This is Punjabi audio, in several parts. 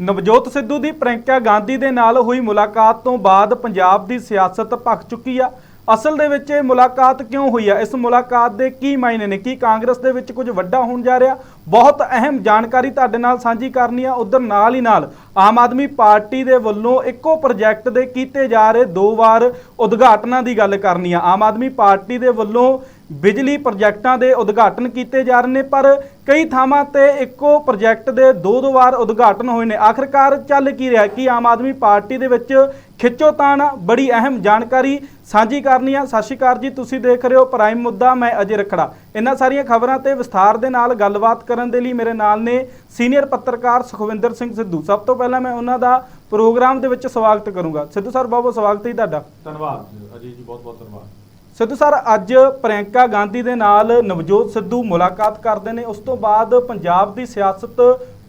ਨਵਜੋਤ ਸਿੱਧੂ ਦੀ ਪ੍ਰਿਯੰਕਾ ਗਾਂਧੀ ਦੇ ਨਾਲ ਹੋਈ ਮੁਲਾਕਾਤ ਤੋਂ ਬਾਅਦ ਪੰਜਾਬ ਦੀ ਸਿਆਸਤ ਭਖ ਚੁੱਕੀ ਆ। ਅਸਲ ਦੇ ਵਿੱਚ ਇਹ ਮੁਲਾਕਾਤ ਕਿਉਂ ਹੋਈ ਆ? ਇਸ ਮੁਲਾਕਾਤ ਦੇ ਕੀ ਮਾਇਨੇ ਨੇ? ਕੀ ਕਾਂਗਰਸ ਦੇ ਵਿੱਚ ਕੁਝ ਵੱਡਾ ਹੋਣ ਜਾ ਰਿਹਾ? ਬਹੁਤ ਅਹਿਮ ਜਾਣਕਾਰੀ ਤੁਹਾਡੇ ਨਾਲ ਸਾਂਝੀ ਕਰਨੀ ਆ। ਉਧਰ ਨਾਲ ਹੀ ਨਾਲ ਆਮ ਆਦਮੀ ਪਾਰਟੀ ਦੇ ਵੱਲੋਂ ਇੱਕੋ ਪ੍ਰੋਜੈਕਟ ਦੇ ਕੀਤੇ ਜਾ ਰਹੇ ਦੋ ਵਾਰ ਉਦਘਾਟਨਾਂ ਦੀ ਗੱਲ ਕਰਨੀ ਆ। ਆਮ ਆਦਮੀ ਪਾਰਟੀ ਦੇ ਵੱਲੋਂ ਬਿਜਲੀ ਪ੍ਰੋਜੈਕਟਾਂ ਦੇ ਉਦਘਾਟਨ ਕੀਤੇ ਜਾ ਰਹੇ ਨੇ, ਪਰ ਕਈ ਥਾਵਾਂ ਤੇ ਇੱਕੋ ਪ੍ਰੋਜੈਕਟ ਦੇ ਦੋ ਦੋ ਵਾਰ ਉਦਘਾਟਨ ਹੋਏ ਨੇ। ਆਖਰਕਾਰ ਚੱਲ ਕੀ ਰਿਹਾ ਕਿ ਆਮ ਆਦਮੀ ਪਾਰਟੀ ਦੇ ਵਿੱਚ ਖਿੱਚੋਤਾਣ ਆ ਬੜੀ ਅਹਿਮ ਜਾਣਕਾਰੀ ਸਾਂਝੀ ਕਰਨੀ ਆ। ਸਤਿ ਸ਼੍ਰੀ ਅਕਾਲ ਜੀ, ਤੁਸੀਂ ਦੇਖ ਰਹੇ ਹੋ ਪ੍ਰਾਈਮ ਮੁੱਦਾ, ਮੈਂ ਅਜੇ ਰਖੜਾ। ਇਹਨਾਂ ਸਾਰੀਆਂ ਖਬਰਾਂ ਤੇ ਵਿਸਥਾਰ ਦੇ ਨਾਲ ਗੱਲਬਾਤ ਕਰਨ ਦੇ ਲਈ ਮੇਰੇ ਨਾਲ ਨੇ ਸੀਨੀਅਰ ਪੱਤਰਕਾਰ ਸੁਖਵਿੰਦਰ ਸਿੰਘ ਸਿੱਧੂ। ਸਭ ਤੋਂ ਪਹਿਲਾਂ ਮੈਂ ਉਹਨਾਂ ਦਾ ਪ੍ਰੋਗਰਾਮ ਦੇ ਵਿੱਚ ਸਵਾਗਤ ਕਰੂੰਗਾ। ਸਿੱਧੂ ਸਰ ਬਹੁਤ ਬਹੁਤ ਸਵਾਗਤ ਹੈ ਤੁਹਾਡਾ। ਧੰਨਵਾਦ ਅਜੇ ਜੀ ਬਹੁਤ ਬਹੁਤ ਧੰਨਵਾਦ। ਸਿੱਧੂ ਸਰ, ਅੱਜ ਪ੍ਰਿਯੰਕਾ ਗਾਂਧੀ ਦੇ ਨਾਲ ਨਵਜੋਤ ਸਿੱਧੂ ਮੁਲਾਕਾਤ ਕਰਦੇ ਨੇ। ਉਸ ਤੋਂ ਬਾਅਦ ਪੰਜਾਬ ਦੀ ਸਿਆਸਤ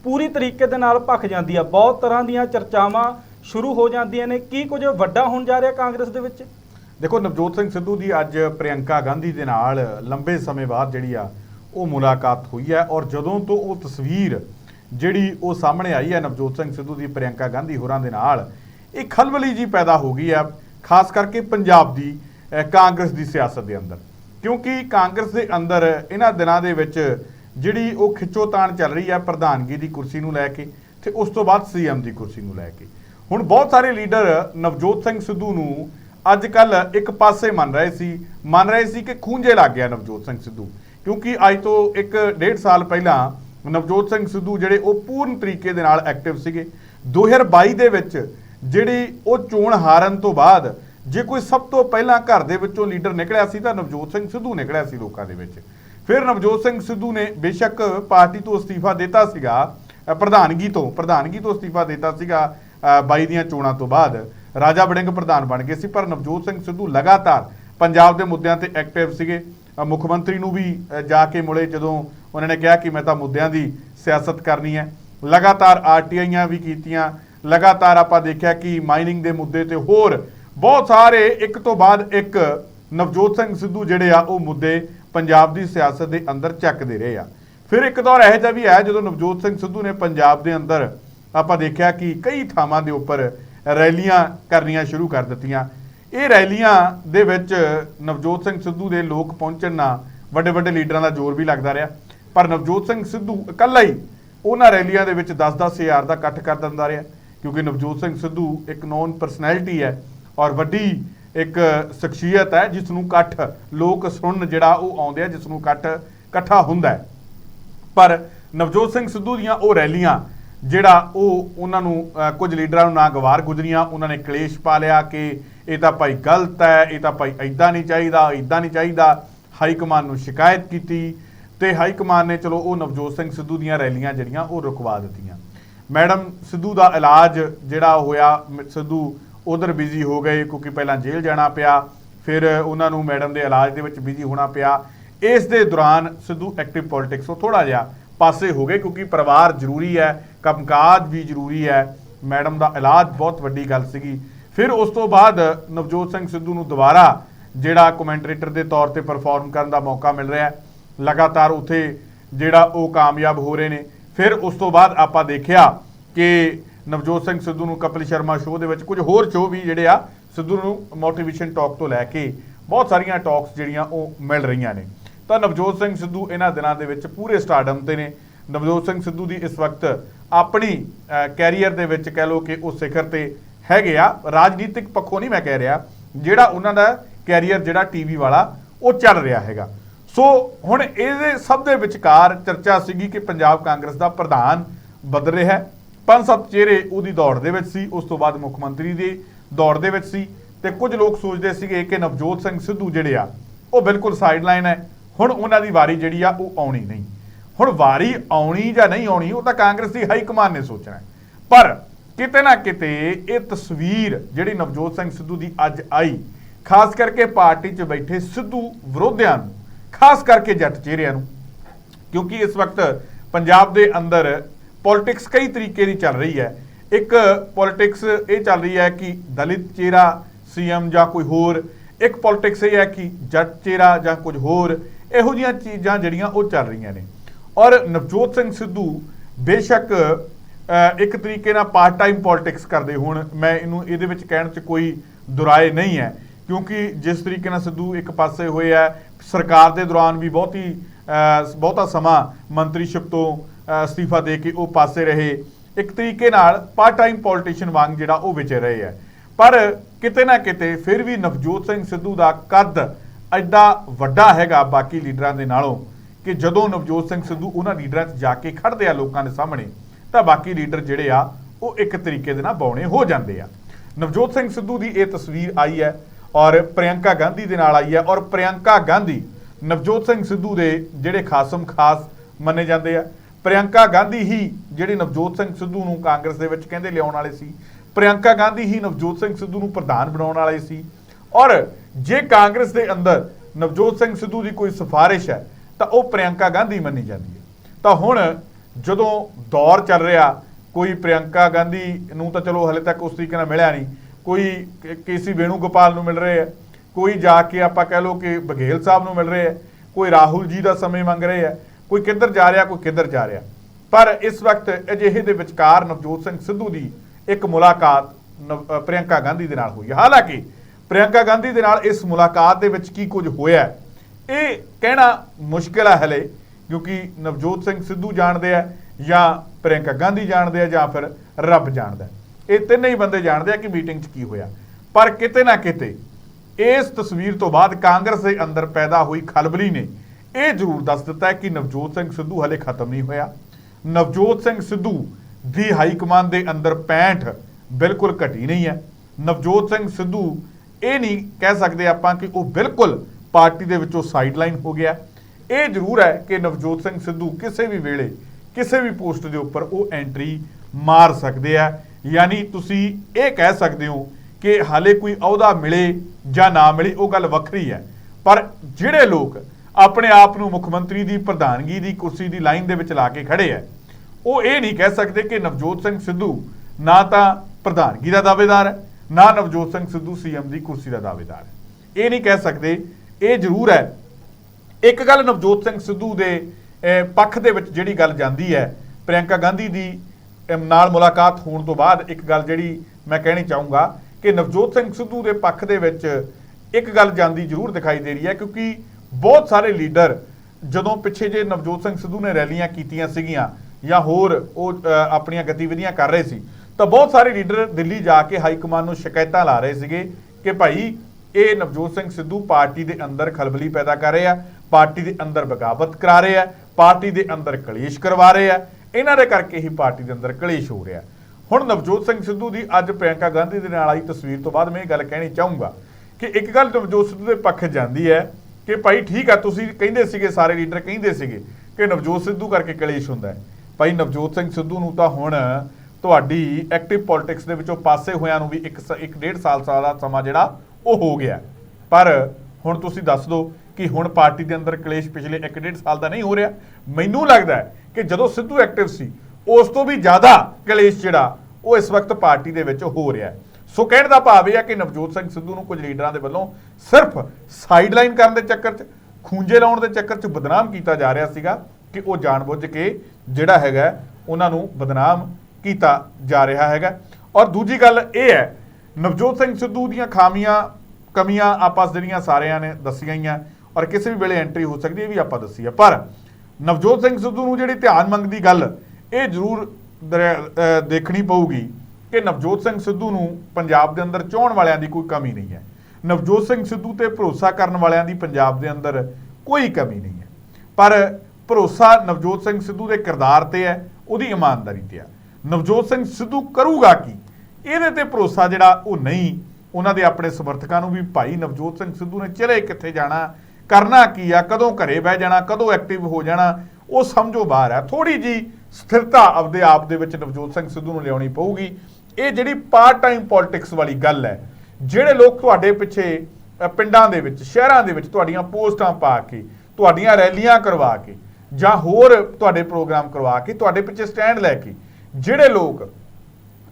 ਪੂਰੀ ਤਰੀਕੇ ਦੇ ਨਾਲ ਭਖ ਜਾਂਦੀ ਆ। ਬਹੁਤ ਤਰ੍ਹਾਂ ਦੀਆਂ ਚਰਚਾਵਾਂ ਸ਼ੁਰੂ ਹੋ ਜਾਂਦੀਆਂ ਨੇ। ਕੀ ਕੁਝ ਵੱਡਾ ਹੋਣ ਜਾ ਰਿਹਾ ਕਾਂਗਰਸ ਦੇ ਵਿੱਚ? ਦੇਖੋ, ਨਵਜੋਤ ਸਿੰਘ ਸਿੱਧੂ ਦੀ ਅੱਜ ਪ੍ਰਿਯੰਕਾ ਗਾਂਧੀ ਦੇ ਨਾਲ ਲੰਬੇ ਸਮੇਂ ਬਾਅਦ ਜਿਹੜੀ ਆ, ਉਹ ਮੁਲਾਕਾਤ ਹੋਈ ਹੈ ਔਰ ਜਦੋਂ ਤੋਂ ਉਹ ਤਸਵੀਰ ਜਿਹੜੀ ਉਹ ਸਾਹਮਣੇ ਆਈ ਹੈ ਨਵਜੋਤ ਸਿੰਘ ਸਿੱਧੂ ਦੀ, ਪ੍ਰਿਯੰਕਾ ਗਾਂਧੀ ਹੋਰਾਂ ਦੇ ਨਾਲ, ਇਹ ਖਲਬਲੀ ਜੀ ਪੈਦਾ ਹੋ ਗਈ ਹੈ ਖਾਸ ਕਰਕੇ ਪੰਜਾਬ ਦੀ ਕਾਂਗਰਸ ਦੀ ਸਿਆਸਤ ਦੇ ਅੰਦਰ। ਕਿਉਂਕਿ ਕਾਂਗਰਸ ਦੇ ਅੰਦਰ ਇਹਨਾਂ ਦਿਨਾਂ ਦੇ ਵਿੱਚ ਜਿਹੜੀ ਉਹ ਖਿੱਚੋਤਾਣ ਚੱਲ ਰਹੀ ਹੈ ਪ੍ਰਧਾਨਗੀ ਦੀ ਕੁਰਸੀ ਨੂੰ ਲੈ ਕੇ ਤੇ ਉਸ ਤੋਂ ਬਾਅਦ ਸੀਐਮ ਦੀ ਕੁਰਸੀ ਨੂੰ ਲੈ ਕੇ। ਹੁਣ ਬਹੁਤ ਸਾਰੇ ਲੀਡਰ ਨਵਜੋਤ ਸਿੰਘ ਸਿੱਧੂ ਨੂੰ ਅੱਜ ਕੱਲ ਇੱਕ ਪਾਸੇ ਮੰਨ ਰਹੇ ਸੀ, ਮੰਨ ਰਹੇ ਸੀ ਕਿ ਖੂੰਜੇ ਲੱਗ ਗਿਆ ਨਵਜੋਤ ਸਿੰਘ ਸਿੱਧੂ। ਕਿਉਂਕਿ ਅੱਜ ਤੋਂ ਇੱਕ ਡੇਢ ਸਾਲ ਪਹਿਲਾਂ ਨਵਜੋਤ ਸਿੰਘ ਸਿੱਧੂ ਜਿਹੜੇ ਉਹ ਪੂਰਨ ਤਰੀਕੇ ਦੇ ਨਾਲ ਐਕਟਿਵ ਸੀਗੇ। 2022 ਦੇ ਵਿੱਚ ਜਿਹੜੀ ਉਹ ਚੋਣ ਹਾਰਨ ਤੋਂ ਬਾਅਦ ਜੇ ਕੋਈ ਸਭ ਤੋਂ ਪਹਿਲਾਂ ਘਰ ਦੇ ਵਿੱਚੋਂ ਲੀਡਰ ਨਿਕਲਿਆ ਸੀ ਤਾਂ ਨਵਜੋਤ ਸਿੰਘ ਸਿੱਧੂ ਨਿਕਲਿਆ ਸੀ ਲੋਕਾਂ ਦੇ ਵਿੱਚ। ਫਿਰ ਨਵਜੋਤ ਸਿੰਘ ਸਿੱਧੂ ਨੇ ਬੇਸ਼ੱਕ ਪਾਰਟੀ ਤੋਂ ਅਸਤੀਫਾ ਦਿੱਤਾ ਸੀਗਾ ਪ੍ਰਧਾਨਗੀ ਤੋਂ ਪ੍ਰਧਾਨਗੀ ਤੋਂ ਅਸਤੀਫਾ ਦਿੱਤਾ ਸੀਗਾ ਅ, 22 ਦੀਆਂ ਚੋਣਾਂ ਤੋਂ ਬਾਅਦ। ਰਾਜਾ ਵੜਿੰਗ ਪ੍ਰਧਾਨ ਬਣ ਗਏ ਸੀ ਪਰ ਨਵਜੋਤ ਸਿੰਘ ਸਿੱਧੂ ਲਗਾਤਾਰ ਪੰਜਾਬ ਦੇ ਮੁੱਦਿਆਂ ਤੇ ਐਕਟਿਵ ਸੀਗੇ। ਮੁੱਖ ਮੰਤਰੀ ਨੂੰ ਵੀ ਜਾ ਕੇ ਮੁੜੇ ਜਦੋਂ ਉਹਨਾਂ ਨੇ ਕਿਹਾ ਕਿ ਮੈਂ ਤਾਂ ਮੁੱਦਿਆਂ ਦੀ ਸਿਆਸਤ ਕਰਨੀ ਹੈ। ਲਗਾਤਾਰ ਆਰਟੀਆਈਆਂ ਵੀ ਕੀਤੀਆਂ ਲਗਾਤਾਰ ਆਪਾਂ ਦੇਖਿਆ ਕਿ ਮਾਈਨਿੰਗ ਦੇ ਮੁੱਦੇ ਤੇ ਹੋਰ ਬਹੁਤ ਸਾਰੇ, ਇੱਕ ਤੋਂ ਬਾਅਦ ਇੱਕ ਨਵਜੋਤ ਸਿੰਘ ਸਿੱਧੂ ਜਿਹੜੇ ਆ, ਉਹ ਮੁੱਦੇ ਪੰਜਾਬ ਦੀ ਸਿਆਸਤ ਦੇ ਅੰਦਰ ਚੱਕਦੇ ਰਹੇ ਆ। ਫਿਰ ਇੱਕ ਦੌਰ ਇਹੋ ਜਿਹਾ ਵੀ ਆਇਆ ਜਦੋਂ ਨਵਜੋਤ ਸਿੰਘ ਸਿੱਧੂ ਨੇ ਪੰਜਾਬ ਦੇ ਅੰਦਰ ਆਪਾਂ ਦੇਖਿਆ ਕਿ ਕਈ ਥਾਵਾਂ ਦੇ ਉੱਪਰ ਰੈਲੀਆਂ ਕਰਨੀਆਂ ਸ਼ੁਰੂ ਕਰ ਦਿੱਤੀਆਂ। ਇਹ ਰੈਲੀਆਂ ਦੇ ਵਿੱਚ ਨਵਜੋਤ ਸਿੰਘ ਸਿੱਧੂ ਦੇ ਲੋਕ ਪਹੁੰਚਣ ਨਾਲ ਵੱਡੇ ਵੱਡੇ ਲੀਡਰਾਂ ਦਾ ਜ਼ੋਰ ਵੀ ਲੱਗਦਾ ਰਿਹਾ। ਪਰ ਨਵਜੋਤ ਸਿੰਘ ਸਿੱਧੂ ਇਕੱਲਾ ਹੀ ਉਹਨਾਂ ਰੈਲੀਆਂ ਦੇ ਵਿੱਚ 10-10 ਹਜ਼ਾਰ ਦਾ ਇਕੱਠ ਕਰ ਦਿੰਦਾ ਰਿਹਾ, ਕਿਉਂਕਿ ਨਵਜੋਤ ਸਿੰਘ ਸਿੱਧੂ ਇੱਕ ਨੌਨ ਪਰਸਨੈਲਿਟੀ ਹੈ। ਔਰ ਵੱਡੀ ਇੱਕ ਸ਼ਖਸੀਅਤ ਹੈ ਜਿਸ ਨੂੰ ਇਕੱਠ ਲੋਕ ਸੁਣਨ ਜਿਹੜਾ ਉਹ ਆਉਂਦੇ ਆ ਜਿਸ ਨੂੰ ਇਕੱਠ ਇਕੱਠਾ ਹੁੰਦਾ ਹੈ। ਪਰ ਨਵਜੋਤ ਸਿੰਘ ਸਿੱਧੂ ਦੀਆਂ ਉਹ ਰੈਲੀਆਂ, ਜਿਹੜਾ ਉਹ ਉਹਨਾਂ ਨੂੰ ਕੁਝ ਲੀਡਰਾਂ ਨੂੰ ਨਾ ਗਵਾਰ ਗੁਜ਼ਰੀਆਂ, ਉਹਨਾਂ ਨੇ ਕਲੇਸ਼ ਪਾ ਲਿਆ ਕਿ ਇਹ ਤਾਂ ਭਾਈ ਗਲਤ ਹੈ, ਇਹ ਤਾਂ ਭਾਈ ਐਦਾਂ ਨਹੀਂ ਚਾਹੀਦਾ ਐਦਾਂ ਨਹੀਂ ਚਾਹੀਦਾ। ਹਾਈ ਕਮਾਨ ਨੂੰ ਸ਼ਿਕਾਇਤ ਕੀਤੀ ਤੇ ਹਾਈ ਕਮਾਨ ਨੇ ਚਲੋ ਉਹ ਨਵਜੋਤ ਸਿੰਘ ਸਿੱਧੂ ਦੀਆਂ ਰੈਲੀਆਂ ਜਿਹੜੀਆਂ ਉਹ ਰੁਕਵਾ ਦਿੱਤੀਆਂ। ਮੈਡਮ, ਸਿੱਧੂ ਦਾ ਇਲਾਜ ਜਿਹੜਾ ਹੋਇਆ, ਮ- ਸਿੱਧੂ ਉਧਰ ਬਿਜ਼ੀ ਹੋ ਗਏ, ਕਿਉਂਕਿ ਪਹਿਲਾਂ ਜੇਲ੍ਹ ਜਾਣਾ ਪਿਆ, ਫਿਰ ਉਹਨਾਂ ਨੂੰ ਮੈਡਮ ਦੇ ਇਲਾਜ ਦੇ ਵਿੱਚ ਬਿਜ਼ੀ ਹੋਣਾ ਪਿਆ। ਇਸ ਦੇ ਦੌਰਾਨ ਸਿੱਧੂ ਐਕਟਿਵ ਪੋਲਿਟਿਕਸ ਤੋਂ ਥੋੜਾ ਜਿਹਾ ਪਾਸੇ ਹੋ ਗਏ, ਕਿਉਂਕਿ ਪਰਿਵਾਰ ਜ਼ਰੂਰੀ ਹੈ, ਕੰਮਕਾਜ ਵੀ ਜ਼ਰੂਰੀ ਹੈ। ਮੈਡਮ ਦਾ ਇਲਾਜ ਬਹੁਤ ਵੱਡੀ ਗੱਲ ਸੀਗੀ। ਫਿਰ ਉਸ ਤੋਂ ਬਾਅਦ ਨਵਜੋਤ ਸਿੰਘ ਸਿੱਧੂ ਨੂੰ ਦੁਬਾਰਾ ਜਿਹੜਾ ਕਮੈਂਟਰੇਟਰ ਦੇ ਤੌਰ ਤੇ ਪਰਫਾਰਮ ਕਰਨ ਦਾ ਮੌਕਾ ਮਿਲ ਰਿਹਾ ਹੈ। ਲਗਾਤਾਰ ਉੱਥੇ ਜਿਹੜਾ ਉਹ ਕਾਮਯਾਬ ਹੋ ਰਹੇ ਨੇ। ਫਿਰ ਉਸ ਤੋਂ ਬਾਅਦ ਆਪਾਂ ਦੇਖਿਆ ਕਿ ਨਵਜੋਤ ਸਿੰਘ ਸਿੱਧੂ ਨੂੰ ਕਪਿਲ ਸ਼ਰਮਾ ਸ਼ੋਅ ਦੇ ਵਿੱਚ ਕੁਝ ਹੋਰ ਸ਼ੋਅ ਵੀ ਜਿਹੜੇ ਆ ਸਿੱਧੂ ਨੂੰ ਮੋਟੀਵੇਸ਼ਨ ਟਾਕ ਤੋਂ ਲੈ ਕੇ ਬਹੁਤ ਸਾਰੀਆਂ ਟਾਕਸ ਜਿਹੜੀਆਂ ਉਹ ਮਿਲ ਰਹੀਆਂ ਨੇ। ਤਾਂ ਨਵਜੋਤ ਸਿੰਘ ਸਿੱਧੂ ਇਹਨਾਂ ਦਿਨਾਂ ਦੇ ਵਿੱਚ ਪੂਰੇ ਸਟਾਰਡਮ ਤੇ ਨੇ। ਨਵਜੋਤ ਸਿੰਘ ਸਿੱਧੂ ਦੀ ਇਸ ਵਕਤ ਆਪਣੀ ਕੈਰੀਅਰ ਦੇ ਵਿੱਚ ਕਹਿ ਲਓ ਕਿ ਉਹ ਸਿਖਰ ਤੇ ਹੈਗੇ ਆ। ਰਾਜਨੀਤਿਕ ਪੱਖੋਂ ਨਹੀਂ ਮੈਂ ਕਹਿ ਰਿਹਾ, ਜਿਹੜਾ ਉਹਨਾਂ ਦਾ ਕੈਰੀਅਰ ਜਿਹੜਾ ਟੀਵੀ ਵਾਲਾ, ਉਹ ਚੱਲ ਰਿਹਾ ਹੈਗਾ। ਸੋ ਹੁਣ ਇਹਦੇ ਸਭ ਦੇ ਵਿਚਕਾਰ ਚਰਚਾ ਸੀਗੀ ਕਿ ਪੰਜਾਬ ਕਾਂਗਰਸ ਦਾ ਪ੍ਰਧਾਨ ਬਦਲ ਰਿਹਾ ਹੈ। ਪੰਜ ਸੱਤ ਚਿਹਰੇ ਉਹਦੀ ਦੌੜ ਦੇ ਵਿੱਚ ਸੀ, ਉਸ ਤੋਂ ਬਾਅਦ ਮੁੱਖ ਮੰਤਰੀ ਦੀ ਦੌੜ ਦੇ ਵਿੱਚ ਸੀ ਤੇ ਕੁਝ ਲੋਕ ਸੋਚਦੇ ਸੀਗੇ ਕਿ ਨਵਜੋਤ ਸਿੰਘ ਸਿੱਧੂ ਜਿਹੜੇ ਆ, ਉਹ ਬਿਲਕੁਲ ਸਾਈਡਲਾਈਨ ਹੈ। ਹੁਣ ਉਹਨਾਂ ਦੀ ਵਾਰੀ ਜਿਹੜੀ ਆ, ਉਹ ਆਉਣੀ ਨਹੀਂ। ਹੁਣ ਵਾਰੀ ਆਉਣੀ ਜਾਂ ਨਹੀਂ ਆਉਣੀ, ਉਹ ਤਾਂ ਕਾਂਗਰਸ ਦੀ ਹਾਈ ਕਮਾਨ ਨੇ ਸੋਚਣਾ ਪਰ ਕਿਤੇ ਨਾ ਕਿਤੇ ਇਹ ਤਸਵੀਰ ਜਿਹੜੀ ਨਵਜੋਤ ਸਿੰਘ ਸਿੱਧੂ ਦੀ ਅੱਜ ਆਈ, ਖਾਸ ਕਰਕੇ ਪਾਰਟੀ 'ਚ ਬੈਠੇ ਸਿੱਧੂ ਵਿਰੋਧਿਆਂ ਨੂੰ, ਖਾਸ ਕਰਕੇ ਜੱਟ ਚਿਹਰਿਆਂ ਨੂੰ, ਕਿਉਂਕਿ ਇਸ ਵਕਤ ਪੰਜਾਬ ਦੇ ਅੰਦਰ ਪੋਲਿਟਿਕਸ ਕਈ ਤਰੀਕੇ ਦੀ ਚੱਲ ਰਹੀ ਹੈ। ਇੱਕ ਪੋਲਿਟਿਕਸ ਇਹ ਚੱਲ ਰਹੀ ਹੈ ਕਿ ਦਲਿਤ ਚਿਹਰਾ ਸੀਐਮ ਜਾਂ ਕੋਈ ਹੋਰ, ਇੱਕ ਪੋਲਿਟਿਕਸ ਇਹ ਹੈ ਕਿ ਜੱਟ ਚਿਹਰਾ ਜਾਂ ਕੁਝ ਹੋਰ, ਇਹੋ ਜਿਹੀਆਂ ਚੀਜ਼ਾਂ ਜਿਹੜੀਆਂ ਉਹ ਚੱਲ ਰਹੀਆਂ ਨੇ। ਔਰ ਨਵਜੋਤ ਸਿੰਘ ਸਿੱਧੂ ਬੇਸ਼ੱਕ ਇੱਕ ਤਰੀਕੇ ਨਾਲ ਪਾਰਟ ਟਾਈਮ ਪੋਲਿਟਿਕਸ ਕਰਦੇ ਹੋਣ, ਮੈਂ ਇਹਨੂੰ ਇਹਦੇ ਵਿੱਚ ਕਹਿਣ 'ਚ ਕੋਈ ਦੁਰਾਏ ਨਹੀਂ ਹੈ। ਕਿਉਂਕਿ ਜਿਸ ਤਰੀਕੇ ਨਾਲ ਸਿੱਧੂ ਇੱਕ ਪਾਸੇ ਹੋਏ ਹੈ ਸਰਕਾਰ ਦੇ ਦੌਰਾਨ ਵੀ ਬਹੁਤੀ ਬਹੁਤਾ ਸਮਾਂ ਮੰਤਰੀਸ਼ਿਪ ਤੋਂ ਅਸਤੀਫਾ ਦੇ ਕੇ ਉਹ ਪਾਸੇ ਰਹੇ। ਇੱਕ ਤਰੀਕੇ ਨਾਲ ਪਾਰਟ ਟਾਈਮ ਪੋਲੀਟੀਸ਼ੀਅਨ ਵਾਂਗ ਜਿਹੜਾ ਉਹ ਵਿਚਰ ਰਹੇ ਹੈ। ਪਰ ਕਿਤੇ ਨਾ ਕਿਤੇ ਫਿਰ ਵੀ ਨਵਜੋਤ ਸਿੰਘ ਸਿੱਧੂ ਦਾ ਕੱਦ ਐਡਾ ਵੱਡਾ ਹੈਗਾ ਬਾਕੀ ਲੀਡਰਾਂ ਦੇ ਨਾਲੋਂ ਕਿ ਜਦੋਂ ਨਵਜੋਤ ਸਿੰਘ ਸਿੱਧੂ ਉਹਨਾਂ ਲੀਡਰਾਂ 'ਚ ਜਾ ਕੇ ਖੜਦੇ ਆ ਲੋਕਾਂ ਦੇ ਸਾਹਮਣੇ, ਤਾਂ ਬਾਕੀ ਲੀਡਰ ਜਿਹੜੇ ਆ, ਉਹ ਇੱਕ ਤਰੀਕੇ ਦੇ ਨਾਲ ਬੌਣੇ ਹੋ ਜਾਂਦੇ ਆ। ਨਵਜੋਤ ਸਿੰਘ ਸਿੱਧੂ ਦੀ ਇਹ ਤਸਵੀਰ ਆਈ ਹੈ ਔਰ ਪ੍ਰਿਯੰਕਾ ਗਾਂਧੀ ਦੇ ਨਾਲ ਆਈ ਹੈ ਔਰ ਪ੍ਰਿਯੰਕਾ ਗਾਂਧੀ ਨਵਜੋਤ ਸਿੰਘ ਸਿੱਧੂ ਦੇ ਜਿਹੜੇ ਖਾਸਮ ਖਾਸ ਮੰਨੇ ਜਾਂਦੇ ਆ। ਪ੍ਰਿਯੰਕਾ ਗਾਂਧੀ ਹੀ ਜਿਹੜੇ ਨਵਜੋਤ ਸਿੰਘ ਸਿੱਧੂ ਨੂੰ ਕਾਂਗਰਸ ਦੇ ਵਿੱਚ ਕਹਿੰਦੇ ਲਿਆਉਣ ਵਾਲੇ ਸੀ, ਪ੍ਰਿਯੰਕਾ ਗਾਂਧੀ ਹੀ ਨਵਜੋਤ ਸਿੰਘ ਸਿੱਧੂ ਨੂੰ ਪ੍ਰਧਾਨ ਬਣਾਉਣ ਵਾਲੇ ਸੀ। ਔਰ ਜੇ ਕਾਂਗਰਸ ਦੇ ਅੰਦਰ ਨਵਜੋਤ ਸਿੰਘ ਸਿੱਧੂ ਦੀ ਕੋਈ ਸਿਫਾਰਿਸ਼ ਹੈ, ਤਾਂ ਉਹ ਪ੍ਰਿਯੰਕਾ ਗਾਂਧੀ ਮੰਨੀ ਜਾਂਦੀ ਹੈ। ਤਾਂ ਹੁਣ ਜਦੋਂ ਦੌਰ ਚੱਲ ਰਿਹਾ, ਕੋਈ ਪ੍ਰਿਯੰਕਾ ਗਾਂਧੀ ਨੂੰ ਤਾਂ ਚਲੋ ਹਲੇ ਤੱਕ ਉਸ ਤਰੀਕੇ ਨਾਲ ਮਿਲਿਆ ਨਹੀਂ, ਕੋਈ ਕੇਸੀ ਵੇਣੂ ਗੋਪਾਲ ਨੂੰ ਮਿਲ ਰਹੇ ਹੈ, ਕੋਈ ਜਾ ਕੇ ਆਪਾਂ ਕਹਿ ਲਓ ਕਿ ਬਘੇਲ ਸਾਹਿਬ ਨੂੰ ਮਿਲ ਰਹੇ ਹੈ, ਕੋਈ ਰਾਹੁਲ ਜੀ ਦਾ ਸਮੇਂ ਮੰਗ ਰਹੇ ਹੈ ਕੋਈ ਕਿੱਧਰ ਜਾ ਰਿਹਾ ਕੋਈ ਕਿੱਧਰ ਜਾ ਰਿਹਾ। ਪਰ ਇਸ ਵਕਤ ਅਜਿਹੇ ਦੇ ਵਿਚਕਾਰ ਨਵਜੋਤ ਸਿੰਘ ਸਿੱਧੂ ਦੀ ਇੱਕ ਮੁਲਾਕਾਤ ਨਵ- ਅ, ਪ੍ਰਿਯੰਕਾ ਗਾਂਧੀ ਦੇ ਨਾਲ ਹੋਈ ਹੈ। ਹਾਲਾਂਕਿ ਪ੍ਰਿਯੰਕਾ ਗਾਂਧੀ ਦੇ ਨਾਲ ਇਸ ਮੁਲਾਕਾਤ ਦੇ ਵਿੱਚ ਕੀ ਕੁਝ ਹੋਇਆ ਇਹ ਕਹਿਣਾ ਮੁਸ਼ਕਿਲ ਹੈ ਹਲੇ ਕਿਉਂਕਿ ਨਵਜੋਤ ਸਿੰਘ ਸਿੱਧੂ ਜਾਣਦੇ ਆ ਜਾਂ ਪ੍ਰਿਯੰਕਾ ਗਾਂਧੀ ਜਾਣਦੇ ਆ ਜਾਂ ਫਿਰ ਰੱਬ ਜਾਣਦਾ ਇਹ ਤਿੰਨੇ ਹੀ ਬੰਦੇ ਜਾਣਦੇ ਆ ਕਿ ਮੀਟਿੰਗ 'ਚ ਕੀ ਹੋਇਆ। ਪਰ ਕਿਤੇ ਨਾ ਕਿਤੇ ਇਸ ਤਸਵੀਰ ਤੋਂ ਬਾਅਦ ਕਾਂਗਰਸ ਦੇ ਅੰਦਰ ਪੈਦਾ ਹੋਈ ਖਲਬਲੀ ਨੇ ਇਹ ਜ਼ਰੂਰ ਦੱਸ ਦਿੱਤਾ ਹੈ ਕਿ ਨਵਜੋਤ ਸਿੰਘ ਸਿੱਧੂ ਹਲੇ ਖਤਮ ਨਹੀਂ ਹੋਇਆ। ਨਵਜੋਤ ਸਿੰਘ ਸਿੱਧੂ ਦੀ ਹਾਈ ਕਮਾਂਡ ਦੇ ਅੰਦਰ 65 ਬਿਲਕੁਲ ਘਟੀ ਨਹੀਂ ਹੈ। ਨਵਜੋਤ ਸਿੰਘ ਸਿੱਧੂ ਇਹ ਨਹੀਂ ਕਹਿ ਸਕਦੇ ਆਪਾਂ ਕਿ ਉਹ ਬਿਲਕੁਲ ਪਾਰਟੀ ਦੇ ਵਿੱਚੋਂ ਸਾਈਡਲਾਈਨ ਹੋ ਗਿਆ। ਇਹ ਜ਼ਰੂਰ ਹੈ ਕਿ ਨਵਜੋਤ ਸਿੰਘ ਸਿੱਧੂ ਕਿਸੇ ਵੀ ਵੇਲੇ ਕਿਸੇ ਵੀ ਪੋਸਟ ਦੇ ਉੱਪਰ ਉਹ ਐਂਟਰੀ ਮਾਰ ਸਕਦੇ ਆ। ਯਾਨੀ ਤੁਸੀਂ ਇਹ ਕਹਿ ਸਕਦੇ ਹੋ ਕਿ ਹਾਲੇ ਕੋਈ ਅਹੁਦਾ ਮਿਲੇ ਜਾਂ ਨਾ ਮਿਲੇ, ਉਹ ਗੱਲ ਵੱਖਰੀ ਹੈ। ਪਰ ਜਿਹੜੇ ਲੋਕ ਆਪਣੇ ਆਪ ਨੂੰ ਮੁੱਖ ਮੰਤਰੀ ਦੀ ਪ੍ਰਧਾਨਗੀ ਦੀ ਕੁਰਸੀ ਦੀ ਲਾਈਨ ਦੇ ਵਿੱਚ ਲਾ ਕੇ ਖੜੇ ਆ ਉਹ ਇਹ ਨਹੀਂ ਕਹਿ ਸਕਦੇ ਕਿ ਨਵਜੋਤ ਸਿੰਘ ਸਿੱਧੂ ਨਾ ਤਾਂ ਪ੍ਰਧਾਨਗੀ ਦਾ ਦਾਅਵੇਦਾਰ ਹੈ ਨਾ ਨਵਜੋਤ ਸਿੰਘ ਸਿੱਧੂ ਸੀਐਮ ਦੀ ਕੁਰਸੀ ਦਾ ਦਾਅਵੇਦਾਰ ਹੈ ਇਹ ਨਹੀਂ ਕਹਿ ਸਕਦੇ, ਇਹ ਜ਼ਰੂਰ ਹੈ ਇੱਕ ਗੱਲ ਨਵਜੋਤ ਸਿੰਘ ਸਿੱਧੂ ਦੇ ਪੱਖ ਦੇ ਵਿੱਚ ਜਿਹੜੀ ਗੱਲ ਜਾਂਦੀ ਹੈ ਪ੍ਰਿਯੰਕਾ ਗਾਂਧੀ ਦੀ ਨਾਲ ਮੁਲਾਕਾਤ ਹੋਣ ਤੋਂ ਬਾਅਦ ਇੱਕ ਗੱਲ ਜਿਹੜੀ ਮੈਂ ਕਹਿਣੀ ਚਾਹੂੰਗਾ ਕਿ ਨਵਜੋਤ ਸਿੰਘ ਸਿੱਧੂ ਦੇ ਪੱਖ ਦੇ ਵਿੱਚ ਇੱਕ ਗੱਲ ਜਾਂਦੀ ਜ਼ਰੂਰ ਦਿਖਾਈ ਦੇ ਰਹੀ ਹੈ ਕਿਉਂਕਿ ਬਹੁਤ ਸਾਰੇ ਲੀਡਰ ਜਦੋਂ ਪਿੱਛੇ ਜੇ ਨਵਜੋਤ ਸਿੰਘ ਸਿੱਧੂ ਨੇ ਰੈਲੀਆਂ ਕੀਤੀਆਂ ਸੀਗੀਆਂ ਜਾਂ ਹੋਰ ਉਹ ਆਪਣੀਆਂ ਗਤੀਵਿਧੀਆਂ ਕਰ ਰਹੇ ਸੀ, ਤਾਂ ਬਹੁਤ ਸਾਰੇ ਲੀਡਰ ਦਿੱਲੀ ਜਾ ਕੇ ਹਾਈ ਕਮਾਂਡ ਨੂੰ ਸ਼ਿਕਾਇਤਾਂ ਲਾ ਰਹੇ ਸੀਗੇ ਕਿ ਭਾਈ ਇਹ ਨਵਜੋਤ ਸਿੰਘ ਸਿੱਧੂ ਪਾਰਟੀ ਦੇ ਅੰਦਰ ਖਲਬਲੀ ਪੈਦਾ ਕਰ ਰਹੇ ਆ, ਪਾਰਟੀ ਦੇ ਅੰਦਰ ਬਗਾਵਤ ਕਰਾ ਰਹੇ ਆ, ਪਾਰਟੀ ਦੇ ਅੰਦਰ ਕਲੇਸ਼ ਕਰਵਾ ਰਹੇ ਆ, ਇਹਨਾਂ ਦੇ ਕਰਕੇ ਹੀ ਪਾਰਟੀ ਦੇ ਅੰਦਰ ਕਲੇਸ਼ ਹੋ ਰਿਹਾ। ਹੁਣ ਨਵਜੋਤ ਸਿੰਘ ਸਿੱਧੂ ਦੀ ਅੱਜ ਪ੍ਰਿਯੰਕਾ ਗਾਂਧੀ ਦੇ ਨਾਲ ਆਈ ਤਸਵੀਰ ਤੋਂ ਬਾਅਦ ਮੈਂ ਇਹ ਗੱਲ ਕਹਿਣੀ ਚਾਹੂੰਗਾ ਕਿ ਇੱਕ ਗੱਲ ਨਵਜੋਤ ਸਿੱਧੂ ਦੇ ਪੱਖ ਜਾਂਦੀ ਹੈ ਕਿ ਭਾਈ ਠੀਕ ਆ, ਤੁਸੀਂ ਕਹਿੰਦੇ ਸੀਗੇ, ਸਾਰੇ ਲੀਡਰ ਕਹਿੰਦੇ ਸੀਗੇ ਕਿ ਨਵਜੋਤ ਸਿੱਧੂ ਕਰਕੇ ਕਲੇਸ਼ ਹੁੰਦਾ ਹੈ। ਭਾਈ ਨਵਜੋਤ ਸਿੰਘ ਸਿੱਧੂ ਨੂੰ ਤਾਂ ਹੁਣ ਤੁਹਾਡੀ ਐਕਟਿਵ ਪੋਲਿਟਿਕਸ ਦੇ ਵਿੱਚੋਂ ਪਾਸੇ ਹੋਇਆਂ ਨੂੰ ਵੀ ਇੱਕ ਸ- ਇੱਕ ਡੇਢ ਸਾਲ ਸਾਲ ਦਾ ਸਮਾਂ ਜਿਹੜਾ ਉਹ ਹੋ ਗਿਆ। ਪਰ ਹੁਣ ਤੁਸੀਂ ਦੱਸ ਦਿਓ ਕਿ ਹੁਣ ਪਾਰਟੀ ਦੇ ਅੰਦਰ ਕਲੇਸ਼ ਪਿਛਲੇ ਇੱਕ ਡੇਢ ਸਾਲ ਦਾ ਨਹੀਂ ਹੋ ਰਿਹਾ। ਮੈਨੂੰ ਲੱਗਦਾ ਕਿ ਜਦੋਂ ਸਿੱਧੂ ਐਕਟਿਵ ਸੀ, ਉਸ ਤੋਂ ਵੀ ਜ਼ਿਆਦਾ ਕਲੇਸ਼ ਜਿਹੜਾ ਉਹ ਇਸ ਵਕਤ ਪਾਰਟੀ ਦੇ ਵਿੱਚ ਹੋ ਰਿਹਾ ਹੈ। ਸੋ ਕਹਿਣ ਦਾ ਭਾਵ ਇਹ ਹੈ ਕਿ ਨਵਜੋਤ ਸਿੰਘ ਸਿੱਧੂ ਨੂੰ ਕੁਝ ਲੀਡਰਾਂ ਦੇ ਵੱਲੋਂ ਸਿਰਫ ਸਾਈਡਲਾਈਨ ਕਰਨ ਦੇ ਚੱਕਰ 'ਚ, ਖੂੰਜੇ ਲਾਉਣ ਦੇ ਚੱਕਰ 'ਚ ਬਦਨਾਮ ਕੀਤਾ ਜਾ ਰਿਹਾ ਸੀਗਾ ਕਿ ਉਹ ਜਾਣਬੁੱਝ ਕੇ ਜਿਹੜਾ ਹੈਗਾ ਉਹਨਾਂ ਨੂੰ ਬਦਨਾਮ ਕੀਤਾ ਜਾ ਰਿਹਾ ਹੈਗਾ। ਔਰ ਦੂਜੀ ਗੱਲ ਇਹ ਹੈ, ਨਵਜੋਤ ਸਿੰਘ ਸਿੱਧੂ ਦੀਆਂ ਖਾਮੀਆਂ, ਕਮੀਆਂ ਆਪਸ ਜਿਹੜੀਆਂ ਸਾਰਿਆਂ ਨੇ ਦੱਸੀਆਂ ਹੀ ਆ ਔਰ ਕਿਸੇ ਵੀ ਵੇਲੇ ਐਂਟਰੀ ਹੋ ਸਕਦੀ ਹੈ, ਇਹ ਵੀ ਆਪਾਂ ਦੱਸੀ ਆ। ਪਰ ਨਵਜੋਤ ਸਿੰਘ ਸਿੱਧੂ ਨੂੰ ਜਿਹੜੀ ਧਿਆਨ ਮੰਗਦੀ ਗੱਲ, ਇਹ ਜ਼ਰੂਰ ਦਰ- ਦੇਖਣੀ ਪਊਗੀ ਕਿ ਨਵਜੋਤ ਸਿੰਘ ਸਿੱਧੂ ਨੂੰ ਪੰਜਾਬ ਦੇ ਅੰਦਰ ਚਾਹਣ ਵਾਲਿਆਂ ਦੀ ਕੋਈ ਕਮੀ ਨਹੀਂ ਹੈ। ਨਵਜੋਤ ਸਿੰਘ ਸਿੱਧੂ ਤੇ ਭਰੋਸਾ ਕਰਨ ਵਾਲਿਆਂ ਦੀ ਪੰਜਾਬ ਦੇ ਅੰਦਰ ਕੋਈ ਕਮੀ ਨਹੀਂ ਹੈ। ਪਰ ਭਰੋਸਾ ਨਵਜੋਤ ਸਿੰਘ ਸਿੱਧੂ ਦੇ ਕਿਰਦਾਰ ਤੇ ਹੈ, ਉਹਦੀ ਇਮਾਨਦਾਰੀ ਤੇ ਹੈ ਨਵਜੋਤ ਸਿੰਘ ਸਿੱਧੂ ਕਰੂਗਾ ਕੀ? ਇਹਦੇ ਤੇ ਭਰੋਸਾ ਜਿਹੜਾ ਉਹ ਨਹੀਂ, ਉਹਨਾਂ ਦੇ ਆਪਣੇ ਸਮਰਥਕਾਂ ਨੂੰ ਵੀ ਭਾਈ ਨਵਜੋਤ ਸਿੰਘ ਸਿੱਧੂ ਨੇ ਚਿਹਰੇ ਕਿੱਥੇ ਜਾਣਾ, ਕਰਨਾ ਕੀ ਆ, ਕਦੋਂ ਘਰੇ ਬਹਿ ਜਾਣਾ, ਕਦੋਂ ਐਕਟਿਵ ਹੋ ਜਾਣਾ, ਉਹ ਸਮਝੋ ਬਾਹਰ ਹੈ ਥੋੜੀ ਜੀ ਸਥਿਰਤਾ ਆਪਦੇ ਆਪ ਦੇ ਵਿੱਚ ਨਵਜੋਤ ਸਿੰਘ ਸਿੱਧੂ ਨੂੰ ਲਿਆਉਣੀ ਪਊਗੀ। ਇਹ ਜਿਹੜੀ ਪਾਰਟ ਟਾਈਮ ਪੋਲਿਟਿਕਸ ਵਾਲੀ ਗੱਲ ਹੈ, ਜਿਹੜੇ ਲੋਕ ਤੁਹਾਡੇ ਪਿੱਛੇ ਪਿੰਡਾਂ ਦੇ ਵਿੱਚ, ਸ਼ਹਿਰਾਂ ਦੇ ਵਿੱਚ ਤੁਹਾਡੀਆਂ ਪੋਸਟਾਂ ਪਾ ਕੇ, ਤੁਹਾਡੀਆਂ ਰੈਲੀਆਂ ਕਰਵਾ ਕੇ, ਜਾਂ ਹੋਰ ਤੁਹਾਡੇ ਪ੍ਰੋਗਰਾਮ ਕਰਵਾ ਕੇ, ਤੁਹਾਡੇ ਪਿੱਛੇ ਸਟੈਂਡ ਲੈ ਕੇ, ਜਿਹੜੇ ਲੋਕ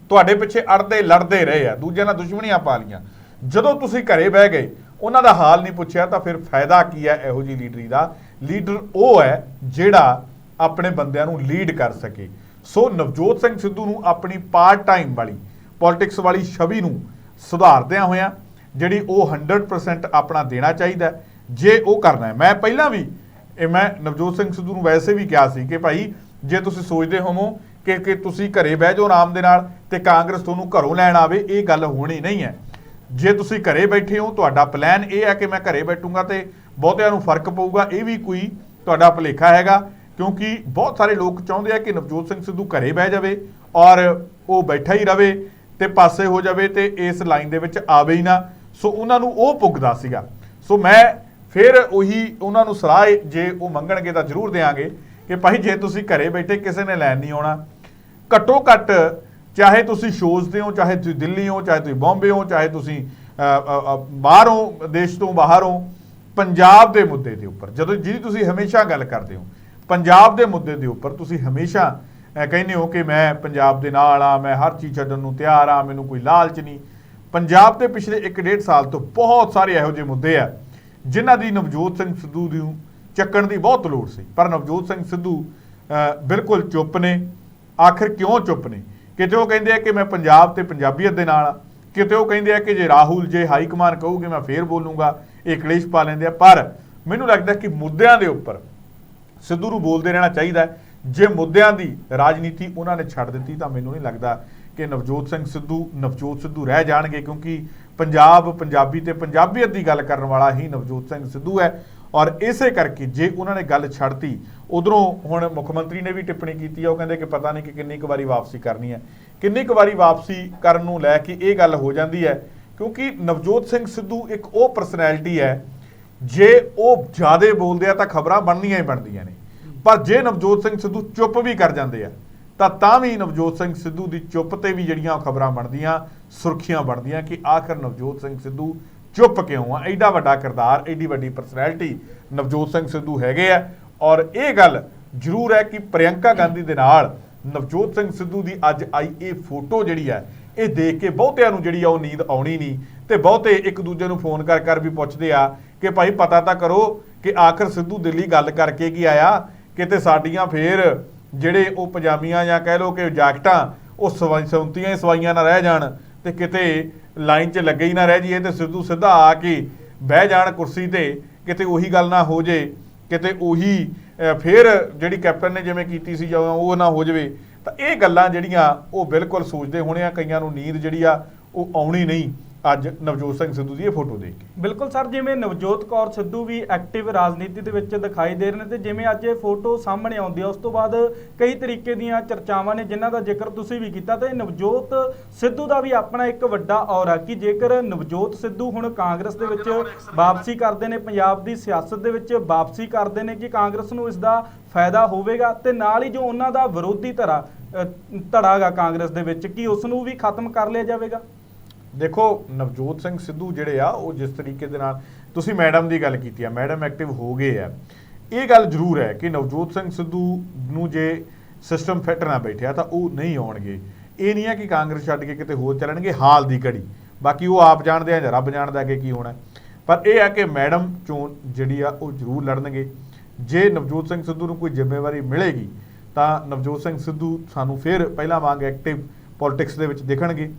ਤੁਹਾਡੇ ਪਿੱਛੇ ਅੜਦੇ, ਲੜਦੇ ਰਹੇ ਆ, ਦੂਜਿਆਂ ਨਾਲ ਦੁਸ਼ਮਣੀਆਂ ਪਾ ਲੀਆਂ ਜਦੋਂ ਤੁਸੀਂ ਘਰੇ ਬਹਿ ਗਏ, ਉਹਨਾਂ ਦਾ ਹਾਲ ਨਹੀਂ ਪੁੱਛਿਆ, ਤਾਂ ਫਿਰ ਫਾਇਦਾ ਕੀ ਹੈ ਇਹੋ ਜੀ ਲੀਡਰੀ ਦਾ? ਲੀਡਰ ਉਹ ਹੈ ਜਿਹੜਾ ਆਪਣੇ ਬੰਦਿਆਂ ਨੂੰ ਲੀਡ ਕਰ ਸਕੇ। ਸੋ ਨਵਜੋਤ ਸਿੰਘ ਸਿੱਧੂ ਨੂੰ ਆਪਣੀ ਪਾਰਟ ਟਾਈਮ ਵਾਲੀ ਪੋਲਿਟਿਕਸ ਵਾਲੀ ਛਵੀ ਨੂੰ ਸੁਧਾਰਦਿਆਂ ਹੋਇਆਂ ਜਿਹੜੀ ਉਹ 100% ਆਪਣਾ ਦੇਣਾ ਚਾਹੀਦਾ ਜੇ ਉਹ ਕਰਨਾ ਹੈ। ਮੈਂ ਪਹਿਲਾਂ ਵੀ, ਇਹ ਮੈਂ ਨਵਜੋਤ ਸਿੰਘ ਸਿੱਧੂ ਨੂੰ ਵੈਸੇ ਵੀ ਕਿਹਾ ਸੀ ਕਿ ਭਾਈ, ਜੇ ਤੁਸੀਂ ਸੋਚਦੇ ਹੋਵੋ ਕਿ ਕਿ ਤੁਸੀਂ ਘਰੇ ਬਹਿ ਜਾਓ ਆਰਾਮ ਦੇ ਨਾਲ ਤੇ ਕਾਂਗਰਸ ਤੁਹਾਨੂੰ ਘਰੋਂ ਲੈਣ ਆਵੇ, ਇਹ ਗੱਲ ਹੋਣੀ ਨਹੀਂ ਹੈ। ਜੇ ਤੁਸੀਂ ਘਰੇ ਬੈਠੇ ਹੋ, ਤੁਹਾਡਾ ਪਲਾਨ ਇਹ ਹੈ ਕਿ ਮੈਂ ਘਰੇ ਬੈਠੂੰਗਾ ਤੇ ਬਹੁਤਿਆਂ ਨੂੰ ਫ਼ਰਕ ਪਊਗਾ, ਇਹ ਵੀ ਕੋਈ ਤੁਹਾਡਾ ਭੁਲੇਖਾ ਹੈਗਾ। ਕਿਉਂਕਿ ਬਹੁਤ ਸਾਰੇ ਲੋਕ ਚਾਹੁੰਦੇ ਆ ਕਿ ਨਵਜੋਤ ਸਿੰਘ ਸਿੱਧੂ ਘਰੇ ਬਹਿ ਜਾਵੇ ਔਰ ਉਹ ਬੈਠਾ ਹੀ ਰਵੇ ਤੇ ਪਾਸੇ ਹੋ ਜਾਵੇ ਤੇ ਇਸ ਲਾਈਨ ਦੇ ਵਿੱਚ ਆਵੇ ਹੀ ਨਾ। ਸੋ ਉਹਨਾਂ ਨੂੰ ਉਹ ਪੁੱਗਦਾ ਸੀਗਾ। ਸੋ ਮੈਂ ਫਿਰ ਉਹੀ ਉਹਨਾਂ ਨੂੰ ਸਲਾਹ ਜੇ ਉਹ ਮੰਗਣਗੇ ਤਾਂ ਜ਼ਰੂਰ ਦੇਾਂਗੇ ਕਿ ਭਾਈ ਜੇ ਤੁਸੀਂ ਘਰੇ ਬੈਠੇ ਕਿਸੇ ਨੇ ਲੈਣ ਨਹੀਂ ਆਉਣਾ ਘੱਟੋ ਘੱਟ ਚਾਹੇ ਤੁਸੀਂ ਸ਼ੋਜ਼ ਤੇ ਹੋ ਚਾਹੇ ਤੁਸੀਂ ਦਿੱਲੀ ਹੋ ਚਾਹੇ ਤੁਸੀਂ ਬੰਬੇ ਹੋ ਚਾਹੇ ਤੁਸੀਂ ਅ, ਅ, ਬਾਹਰੋਂ ਦੇਸ਼ ਤੋਂ ਬਾਹਰ ਹੋ ਪੰਜਾਬ ਦੇ ਮੁੱਦੇ ਦੇ ਉੱਪਰ ਜਦੋਂ ਜਿਹਦੀ ਤੁਸੀਂ ਹਮੇਸ਼ਾ ਗੱਲ ਕਰਦੇ ਹੋ ਪੰਜਾਬ ਦੇ ਮੁੱਦੇ ਦੇ ਉੱਪਰ ਤੁਸੀਂ ਹਮੇਸ਼ਾ ਕਹਿੰਦੇ ਹੋ ਕਿ ਮੈਂ ਪੰਜਾਬ ਦੇ ਨਾਲ ਆ ਮੈਂ ਹਰ ਚੀਜ਼ ਛੱਡਣ ਨੂੰ ਤਿਆਰ ਆ ਮੈਨੂੰ ਕੋਈ ਲਾਲਚ ਨਹੀਂ। ਪੰਜਾਬ ਦੇ ਪਿਛਲੇ 1.5 ਸਾਲ ਤੋਂ ਬਹੁਤ ਸਾਰੇ ਇਹੋ ਜਿਹੇ ਮੁੱਦੇ ਆ, ਜਿਨ੍ਹਾਂ ਦੀ ਨਵਜੋਤ ਸਿੰਘ ਸਿੱਧੂ ਨੂੰ ਚੱਕਣ ਦੀ ਬਹੁਤ ਲੋੜ ਸੀ। ਪਰ ਨਵਜੋਤ ਸਿੰਘ ਸਿੱਧੂ ਬਿਲਕੁਲ ਚੁੱਪ ਨੇ। ਆਖਿਰ ਕਿਉਂ ਚੁੱਪ ਨੇ? ਕਿਤੇ ਉਹ ਕਹਿੰਦੇ ਆ ਕਿ ਮੈਂ ਪੰਜਾਬ ਤੇ ਪੰਜਾਬੀਅਤ ਦੇ ਨਾਲ ਆ ਕਿਤੇ ਉਹ ਕਹਿੰਦੇ ਆ ਕਿ ਜੇ ਰਾਹੁਲ ਜੇ ਹਾਈ ਕਮਾਨ ਕਹੂਗੇ, ਮੈਂ ਫੇਰ ਬੋਲੂੰਗਾ, ਇਹ ਕਲੇਸ਼ ਪਾ ਲੈਂਦੇ ਆ। ਪਰ ਮੈਨੂੰ ਲੱਗਦਾ ਕਿ ਮੁੱਦਿਆਂ ਦੇ ਉੱਪਰ ਸਿੱਧੂ ਨੂੰ ਬੋਲਦੇ ਰਹਿਣਾ ਚਾਹੀਦਾ ਜੇ ਮੁੱਦਿਆਂ ਦੀ ਰਾਜਨੀਤੀ ਉਹਨਾਂ ਨੇ ਛੱਡ ਦਿੱਤੀ ਤਾਂ ਮੈਨੂੰ ਨਹੀਂ ਲੱਗਦਾ ਕਿ ਨਵਜੋਤ ਸਿੰਘ ਸਿੱਧੂ, ਨਵਜੋਤ ਸਿੱਧੂ ਰਹਿ ਜਾਣਗੇ ਕਿਉਂਕਿ ਪੰਜਾਬ, ਪੰਜਾਬੀ ਤੇ ਪੰਜਾਬੀਅਤ ਦੀ ਗੱਲ ਕਰਨ ਵਾਲਾ ਹੀ ਨਵਜੋਤ ਸਿੰਘ ਸਿੱਧੂ ਹੈ। ਔਰ ਇਸੇ ਕਰਕੇ ਜੇ ਉਹਨਾਂ ਨੇ ਗੱਲ ਛੱਡਤੀ, ਉਧਰੋਂ ਹੁਣ ਮੁੱਖ ਮੰਤਰੀ ਨੇ ਵੀ ਟਿੱਪਣੀ ਕੀਤੀ ਹੈ ਉਹ ਕਹਿੰਦੇ ਕਿ ਪਤਾ ਨਹੀਂ ਕਿ ਕਿੰਨੀ ਕੁ ਵਾਰੀ ਵਾਪਸੀ ਕਰਨੀ ਹੈ। ਕਿੰਨੀ ਕੁ ਵਾਰੀ ਵਾਪਸੀ ਕਰਨ ਨੂੰ ਲੈ ਕੇ ਇਹ ਗੱਲ ਹੋ ਜਾਂਦੀ ਹੈ, ਕਿਉਂਕਿ ਨਵਜੋਤ ਸਿੰਘ ਸਿੱਧੂ ਇੱਕ ਉਹ ਪਰਸਨੈਲਿਟੀ ਹੈ ਜੇ ਉਹ ਜ਼ਿਆਦਾ ਬੋਲਦੇ ਆ ਤਾਂ ਖਬਰਾਂ ਬਣਨੀਆਂ ਹੀ ਬਣਦੀਆਂ ਨੇ। ਪਰ ਜੇ ਨਵਜੋਤ ਸਿੰਘ ਸਿੱਧੂ ਚੁੱਪ ਵੀ ਕਰ ਜਾਂਦੇ ਆ, ਤਾਂ ਤਾਂ ਵੀ ਨਵਜੋਤ ਸਿੰਘ ਸਿੱਧੂ ਦੀ ਚੁੱਪ ਤੇ ਵੀ ਜਿਹੜੀਆਂ ਖਬਰਾਂ ਬਣਦੀਆਂ, ਸੁਰਖੀਆਂ ਬਣਦੀਆਂ ਕਿ ਆਖਰ ਨਵਜੋਤ ਸਿੰਘ ਸਿੱਧੂ ਚੁੱਪ ਕਿਉਂ ਆ? ਐਡਾ ਵੱਡਾ ਕਿਰਦਾਰ, ਐਡੀ ਵੱਡੀ ਪਰਸਨੈਲਿਟੀ ਨਵਜੋਤ ਸਿੰਘ ਸਿੱਧੂ ਹੈਗੇ ਆ। ਔਰ ਇਹ ਗੱਲ ਜ਼ਰੂਰ ਹੈ ਕਿ ਪ੍ਰਿਯੰਕਾ ਗਾਂਧੀ ਦੇ ਨਾਲ ਨਵਜੋਤ ਸਿੰਘ ਸਿੱਧੂ ਦੀ ਅੱਜ ਆਈ ਇਹ ਫੋਟੋ ਜਿਹੜੀ ਹੈ ਇਹ ਦੇਖ ਕੇ ਬਹੁਤਿਆਂ ਨੂੰ ਜਿਹੜੀ ਆ ਉਹ ਨੀਂਦ ਆਉਣੀ ਨਹੀਂ ਤੇ ਬਹੁਤੇ ਇੱਕ ਦੂਜੇ ਨੂੰ ਫੋਨ ਕਰ ਕਰ ਵੀ ਪੁੱਛਦੇ ਆ ਕਿ ਭਾਈ ਪਤਾ ਤਾਂ ਕਰੋ ਕਿ ਆਖਰ ਸਿੱਧੂ ਦਿੱਲੀ ਗੱਲ ਕਰਕੇ ਕੀ ਆਇਆ ਕਿਤੇ ਸਾਡੀਆਂ ਫੇਰ ਜਿਹੜੇ ਉਹ ਪਜਾਮੀਆਂ ਜਾਂ ਕਹਿ ਲਓ ਕਿ ਜਾਕਟਾਂ ਉਹ ਸਵਾਈ ਸੌਂਤੀਆਂ ਹੀ ਸਵਾਈਆਂ ਨਾ ਰਹਿ ਜਾਣ ਤੇ ਕਿਤੇ ਲਾਈਨ 'ਚ ਲੱਗੇ ਹੀ ਨਾ ਰਹਿ ਜਾਈਏ ਤੇ ਸਿੱਧੂ ਸਿੱਧਾ ਆ ਕੇ ਬਹਿ ਜਾਣ ਕੁਰਸੀ ਤੇ ਕਿਤੇ ਉਹੀ ਗੱਲ ਨਾ ਹੋ ਜੇ ਕਿਤੇ ਉਹੀ ਅ, ਫੇਰ ਜਿਹੜੀ ਕੈਪਟਨ ਨੇ ਜਿਵੇਂ ਕੀਤੀ ਸੀ ਜਦੋਂ ਉਹ ਨਾ ਹੋ ਜਵੇ ਤਾਂ ਇਹ ਗੱਲਾਂ ਜਿਹੜੀਆਂ ਉਹ ਬਿਲਕੁਲ ਸੋਚਦੇ ਹੋਣੇ ਆ ਕਈਆਂ ਨੂੰ ਨੀਂਦ ਜਿਹੜੀ ਆ ਉਹ ਆਉਣੀ ਨਹੀਂ। ਅੱਜ ਨਵਜੋਤ ਸਿੰਘ ਸਿੱਧੂ ਦੀ ਇਹ ਫੋਟੋ ਦੇਖ ਕੇ। ਬਿਲਕੁਲ ਸਰ ਜਿਵੇਂ ਨਵਜੋਤ ਕੌਰ ਸਿੱਧੂ ਵੀ ਐਕਟਿਵ ਰਾਜਨੀਤੀ ਦੇ ਵਿੱਚ ਦਿਖਾਈ ਦੇ ਰਹੇ ਨੇ ਤੇ ਜਿਵੇਂ ਅੱਜ ਇਹ ਫੋਟੋ ਸਾਹਮਣੇ ਆਉਂਦੀ ਹੈ ਉਸ ਤੋਂ ਬਾਅਦ ਕਈ ਤਰੀਕੇ ਦੀਆਂ ਚਰਚਾਵਾਂ ਨੇ ਜਿਨ੍ਹਾਂ ਦਾ ਜ਼ਿਕਰ ਤੁਸੀਂ ਵੀ ਕੀਤਾ ਤੇ ਨਵਜੋਤ ਸਿੱਧੂ ਦਾ ਵੀ ਆਪਣਾ ਇੱਕ ਵੱਡਾ ਔਰਾ ਕਿ ਜੇਕਰ ਨਵਜੋਤ ਸਿੱਧੂ ਹੁਣ ਕਾਂਗਰਸ ਦੇ ਵਿੱਚ ਵਾਪਸੀ ਕਰਦੇ ਨੇ ਪੰਜਾਬ ਦੀ ਸਿਆਸਤ ਦੇ ਵਿੱਚ ਵਾਪਸੀ ਕਰਦੇ ਨੇ ਕਿ ਕਾਂਗਰਸ ਨੂੰ ਇਸ ਦਾ ਫਾਇਦਾ ਹੋਵੇਗਾ ਤੇ ਨਾਲ ਹੀ ਜੋ ਉਹਨਾਂ ਦਾ ਵਿਰੋਧੀ ਧੜਾ ਅ, ਧੜਾ ਗਾ ਕਾਂਗਰਸ ਦੇ ਵਿੱਚ ਕਿ ਉਸ ਨੂੰ ਵੀ ਖਤਮ ਕਰ ਲਿਆ ਜਾਵੇਗਾ? ਦੇਖੋ, ਨਵਜੋਤ ਸਿੰਘ ਸਿੱਧੂ ਜਿਹੜੇ ਆ, ਉਹ ਜਿਸ ਤਰੀਕੇ ਦੇ ਨਾਲ, ਤੁਸੀਂ ਮੈਡਮ ਦੀ ਗੱਲ ਕੀਤੀ ਆ, ਮੈਡਮ ਐਕਟਿਵ ਹੋ ਗਏ ਆ। ਇਹ ਗੱਲ ਜ਼ਰੂਰ ਹੈ ਕਿ ਨਵਜੋਤ ਸਿੰਘ ਸਿੱਧੂ ਨੂੰ ਜੇ ਸਿਸਟਮ ਫਿੱਟ ਨਾ ਬੈਠਿਆ, ਤਾਂ ਉਹ ਨਹੀਂ ਆਉਣਗੇ। ਇਹ ਨਹੀਂ ਹੈ ਕਿ ਕਾਂਗਰਸ ਛੱਡ ਕੇ ਕਿਤੇ ਹੋਰ ਚੱਲਣਗੇ, ਹਾਲ ਦੀ ਘੜੀ। ਬਾਕੀ ਉਹ ਆਪ ਜਾਣਦੇ ਆ ਜਾਂ ਰੱਬ ਜਾਣਦਾ ਕਿ ਕੀ ਹੋਣਾ। ਪਰ ਇਹ ਆ ਕਿ ਮੈਡਮ ਚੋਣ ਜਿਹੜੀ ਆ, ਉਹ ਜ਼ਰੂਰ ਲੜਨਗੇ। ਜੇ ਨਵਜੋਤ ਸਿੰਘ ਸਿੱਧੂ ਨੂੰ ਕੋਈ ਜ਼ਿੰਮੇਵਾਰੀ ਮਿਲੇਗੀ, ਤਾਂ ਨਵਜੋਤ ਸਿੰਘ ਸਿੱਧੂ ਸਾਨੂੰ ਫਿਰ ਪਹਿਲਾਂ ਵਾਂਗ ਐਕਟਿਵ ਪੋਲਿਟਿਕਸ ਦੇ ਵਿੱਚ ਦਿਖਣਗੇ।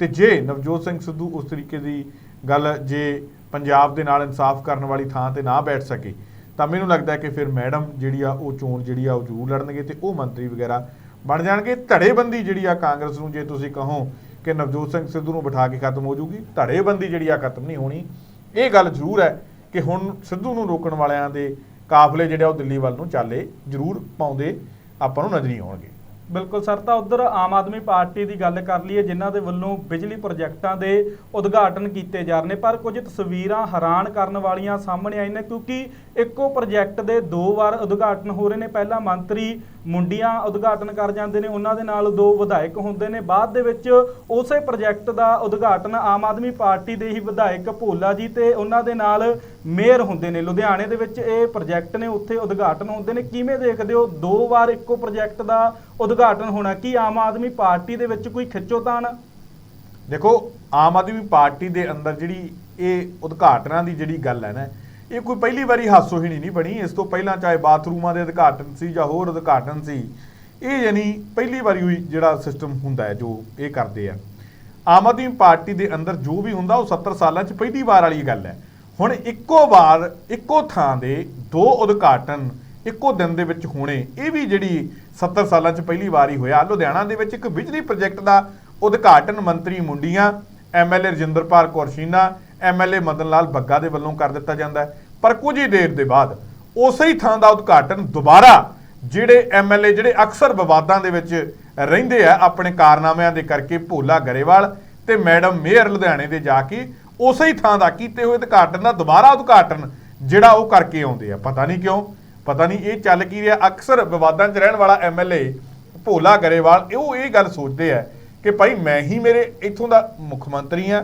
ਤੇ ਜੇ ਨਵਜੋਤ ਸਿੰਘ ਸਿੱਧੂ ਉਸ ਤਰੀਕੇ ਦੀ ਗੱਲ ਜੇ ਪੰਜਾਬ ਦੇ ਨਾਲ ਇਨਸਾਫ ਕਰਨ ਵਾਲੀ ਥਾਂ ਤੇ ਨਾ ਬੈਠ ਸਕੇ, ਤਾਂ ਮੈਨੂੰ ਲੱਗਦਾ ਕਿ ਫਿਰ ਮੈਡਮ ਜਿਹੜੀ ਆ ਉਹ ਚੋਣ ਜਿਹੜੀ ਆ ਉਹ ਜ਼ਰੂਰ ਲੜਨਗੇ ਤੇ ਉਹ ਮੰਤਰੀ ਵਗੈਰਾ ਬਣ ਜਾਣਗੇ। ਧੜੇਬੰਦੀ ਜਿਹੜੀ ਆ ਕਾਂਗਰਸ ਨੂੰ ਜੇ ਤੁਸੀਂ ਕਹੋ ਕਿ ਨਵਜੋਤ ਸਿੰਘ ਸਿੱਧੂ ਨੂੰ ਬਿਠਾ ਕੇ ਖਤਮ ਹੋ ਜੂਗੀ, ਧੜੇਬੰਦੀ ਜਿਹੜੀ ਆ ਖਤਮ ਨਹੀਂ ਹੋਣੀ। ਇਹ ਗੱਲ ਜ਼ਰੂਰ ਹੈ ਕਿ ਹੁਣ ਸਿੱਧੂ ਨੂੰ ਰੋਕਣ ਵਾਲਿਆਂ ਦੇ ਕਾਫਲੇ ਜਿਹੜੇ ਆ ਉਹ ਦਿੱਲੀ ਵੱਲ ਨੂੰ ਚਾਲੇ ਜ਼ਰੂਰ ਪਾਉਂਦੇ ਆਪਾਂ ਨੂੰ ਨਜ਼ਰੀ ਆਉਣਗੇ। ਬਿਲਕੁਲ ਸਰ, ਤਾਂ ਉਧਰ ਆਮ ਆਦਮੀ ਪਾਰਟੀ ਦੀ ਗੱਲ ਕਰ ਲਈਏ, ਜਿਨ੍ਹਾਂ ਦੇ ਵੱਲੋਂ ਬਿਜਲੀ ਪ੍ਰੋਜੈਕਟਾਂ ਦੇ ਉਦਘਾਟਨ ਕੀਤੇ ਜਾ ਰਹੇ ਨੇ, ਪਰ ਕੁਝ ਤਸਵੀਰਾਂ ਹੈਰਾਨ ਕਰਨ ਵਾਲੀਆਂ ਸਾਹਮਣੇ ਆਈਆਂ ਨੇ, ਕਿਉਂਕਿ ਇੱਕੋ ਪ੍ਰੋਜੈਕਟ ਦੇ ਦੋ ਵਾਰ ਉਦਘਾਟਨ ਹੋ ਰਹੇ ਨੇ। ਪਹਿਲਾਂ ਮੰਤਰੀ ਮੁੰਡੀਆਂ ਉਦਘਾਟਨ ਕਰ ਜਾਂਦੇ ਨੇ, ਉਹਨਾਂ ਦੇ ਨਾਲ ਦੋ ਵਿਧਾਇਕ ਹੁੰਦੇ ਨੇ। ਬਾਅਦ ਦੇ ਵਿੱਚ ਉਸੇ ਪ੍ਰੋਜੈਕਟ ਦਾ ਉਦਘਾਟਨ ਆਮ ਆਦਮੀ ਪਾਰਟੀ ਦੇ ਹੀ ਵਿਧਾਇਕ ਭੋਲਾ ਜੀ ਤੇ ਉਹਨਾਂ ਦੇ ਨਾਲ ਮੇਅਰ ਹੁੰਦੇ ਨੇ। ਲੁਧਿਆਣੇ ਦੇ ਵਿੱਚ ਇਹ ਪ੍ਰੋਜੈਕਟ ਨੇ, ਉੱਥੇ ਉਦਘਾਟਨ ਹੁੰਦੇ ਨੇ। ਕਿਵੇਂ ਦੇਖਦੇ ਹੋ? ਦੋ ਵਾਰ ਇੱਕੋ ਪ੍ਰੋਜੈਕਟ ਦਾ ਉਦਘਾਟਨ ਹੋਣਾ, ਕੀ ਆਮ ਆਦਮੀ ਪਾਰਟੀ ਦੇ ਵਿੱਚ ਕੋਈ ਖਿੱਚੋਤਾਣ ਆ? ਦੇਖੋ, ਆਮ ਆਦਮੀ ਪਾਰਟੀ ਦੇ ਅੰਦਰ ਜਿਹੜੀ ਇਹ ਉਦਘਾਟਨਾਂ ਦੀ ਜਿਹੜੀ ਗੱਲ ਹੈ ਨਾ ਇਹ ਕੋਈ ਪਹਿਲੀ ਵਾਰੀ ਹਾਸੋਹੀਣੀ ਨਹੀਂ ਬਣੀ। ਇਸ ਤੋਂ ਪਹਿਲਾਂ ਚਾਹੇ ਬਾਥਰੂਮਾਂ ਦੇ ਉਦਘਾਟਨ ਸੀ ਜਾਂ ਹੋਰ ਉਦਘਾਟਨ ਸੀ, ਇਹ ਯਾਨੀ ਪਹਿਲੀ ਵਾਰੀ ਹੋਈ ਜਿਹੜਾ ਸਿਸਟਮ ਹੁੰਦਾ ਹੈ ਜੋ ਇਹ ਕਰਦੇ ਆ। ਆਮ ਆਦਮੀ ਪਾਰਟੀ ਦੇ ਅੰਦਰ ਜੋ ਵੀ ਹੁੰਦਾ, ਉਹ 70 ਸਾਲਾਂ 'ਚ ਪਹਿਲੀ ਵਾਰ ਵਾਲੀ ਗੱਲ ਹੈ। ਹੁਣ ਇੱਕੋ ਵਾਰ, ਇੱਕੋ ਥਾਂ ਦੇ ਦੋ ਉਦਘਾਟਨ ਇੱਕੋ ਦਿਨ ਦੇ ਵਿੱਚ ਹੋਣੇ, ਇਹ ਵੀ ਜਿਹੜੀ 70 ਸਾਲਾਂ 'ਚ ਪਹਿਲੀ ਵਾਰ ਹੀ ਹੋਇਆ, ਲੁਧਿਆਣਾ ਦੇ ਵਿੱਚ ਇੱਕ ਬਿਜਲੀ ਪ੍ਰੋਜੈਕਟ ਦਾ ਉਦਘਾਟਨ ਮੰਤਰੀ ਮੁੰਡੀਆਂ ਐਮਐਲਏ ਰਜਿੰਦਰਪਾਲ ਕੌਰ ਸ਼ੀਨਾ ਐਮਐਲਏ ਮਦਨ ਲਾਲ ਬੱਗਾ ਦੇ ਵੱਲੋਂ ਕਰ ਦਿੱਤਾ ਜਾਂਦਾ ਹੈ। ਪਰ ਕੁਝ ਹੀ ਦੇਰ ਦੇ ਬਾਅਦ ਉਸੇ ਹੀ ਥਾਂ ਦਾ ਉਦਘਾਟਨ ਦੁਬਾਰਾ ਜਿਹੜੇ ਐਮਐਲਏ ਜਿਹੜੇ ਅਕਸਰ ਵਿਵਾਦਾਂ ਦੇ ਵਿੱਚ ਰਹਿੰਦੇ ਆ ਆਪਣੇ ਕਾਰਨਾਮਿਆਂ ਦੇ ਕਰਕੇ ਭੋਲਾ ਗਰੇਵਾਲ ਤੇ ਮੈਡਮ ਮੇਅਰ ਲੁਧਿਆਣੇ ਦੇ ਜਾ ਕੇ ਉਸੇ ਹੀ ਥਾਂ ਦਾ ਕੀਤੇ ਹੋਏ ਉਦਘਾਟਨ ਦਾ ਦੁਬਾਰਾ ਉਦਘਾਟਨ ਜਿਹੜਾ ਉਹ ਕਰਕੇ ਆਉਂਦੇ ਆ। ਪਤਾ ਨਹੀਂ ਕਿਉਂ, ਪਤਾ ਨਹੀਂ ਇਹ ਚੱਲ ਕੀ ਰਿਹਾ। ਅਕਸਰ ਵਿਵਾਦਾਂ 'ਚ ਰਹਿਣ ਵਾਲਾ ਐਮਐਲਏ ਭੋਲਾ ਗਰੇਵਾਲ ਉਹ ਇਹ ਗੱਲ ਸੋਚਦੇ ਆ ਕਿ ਭਾਈ ਮੈਂ ਹੀ ਮੇਰੇ ਇੱਥੋਂ ਦਾ ਮੁੱਖ ਮੰਤਰੀ ਆ,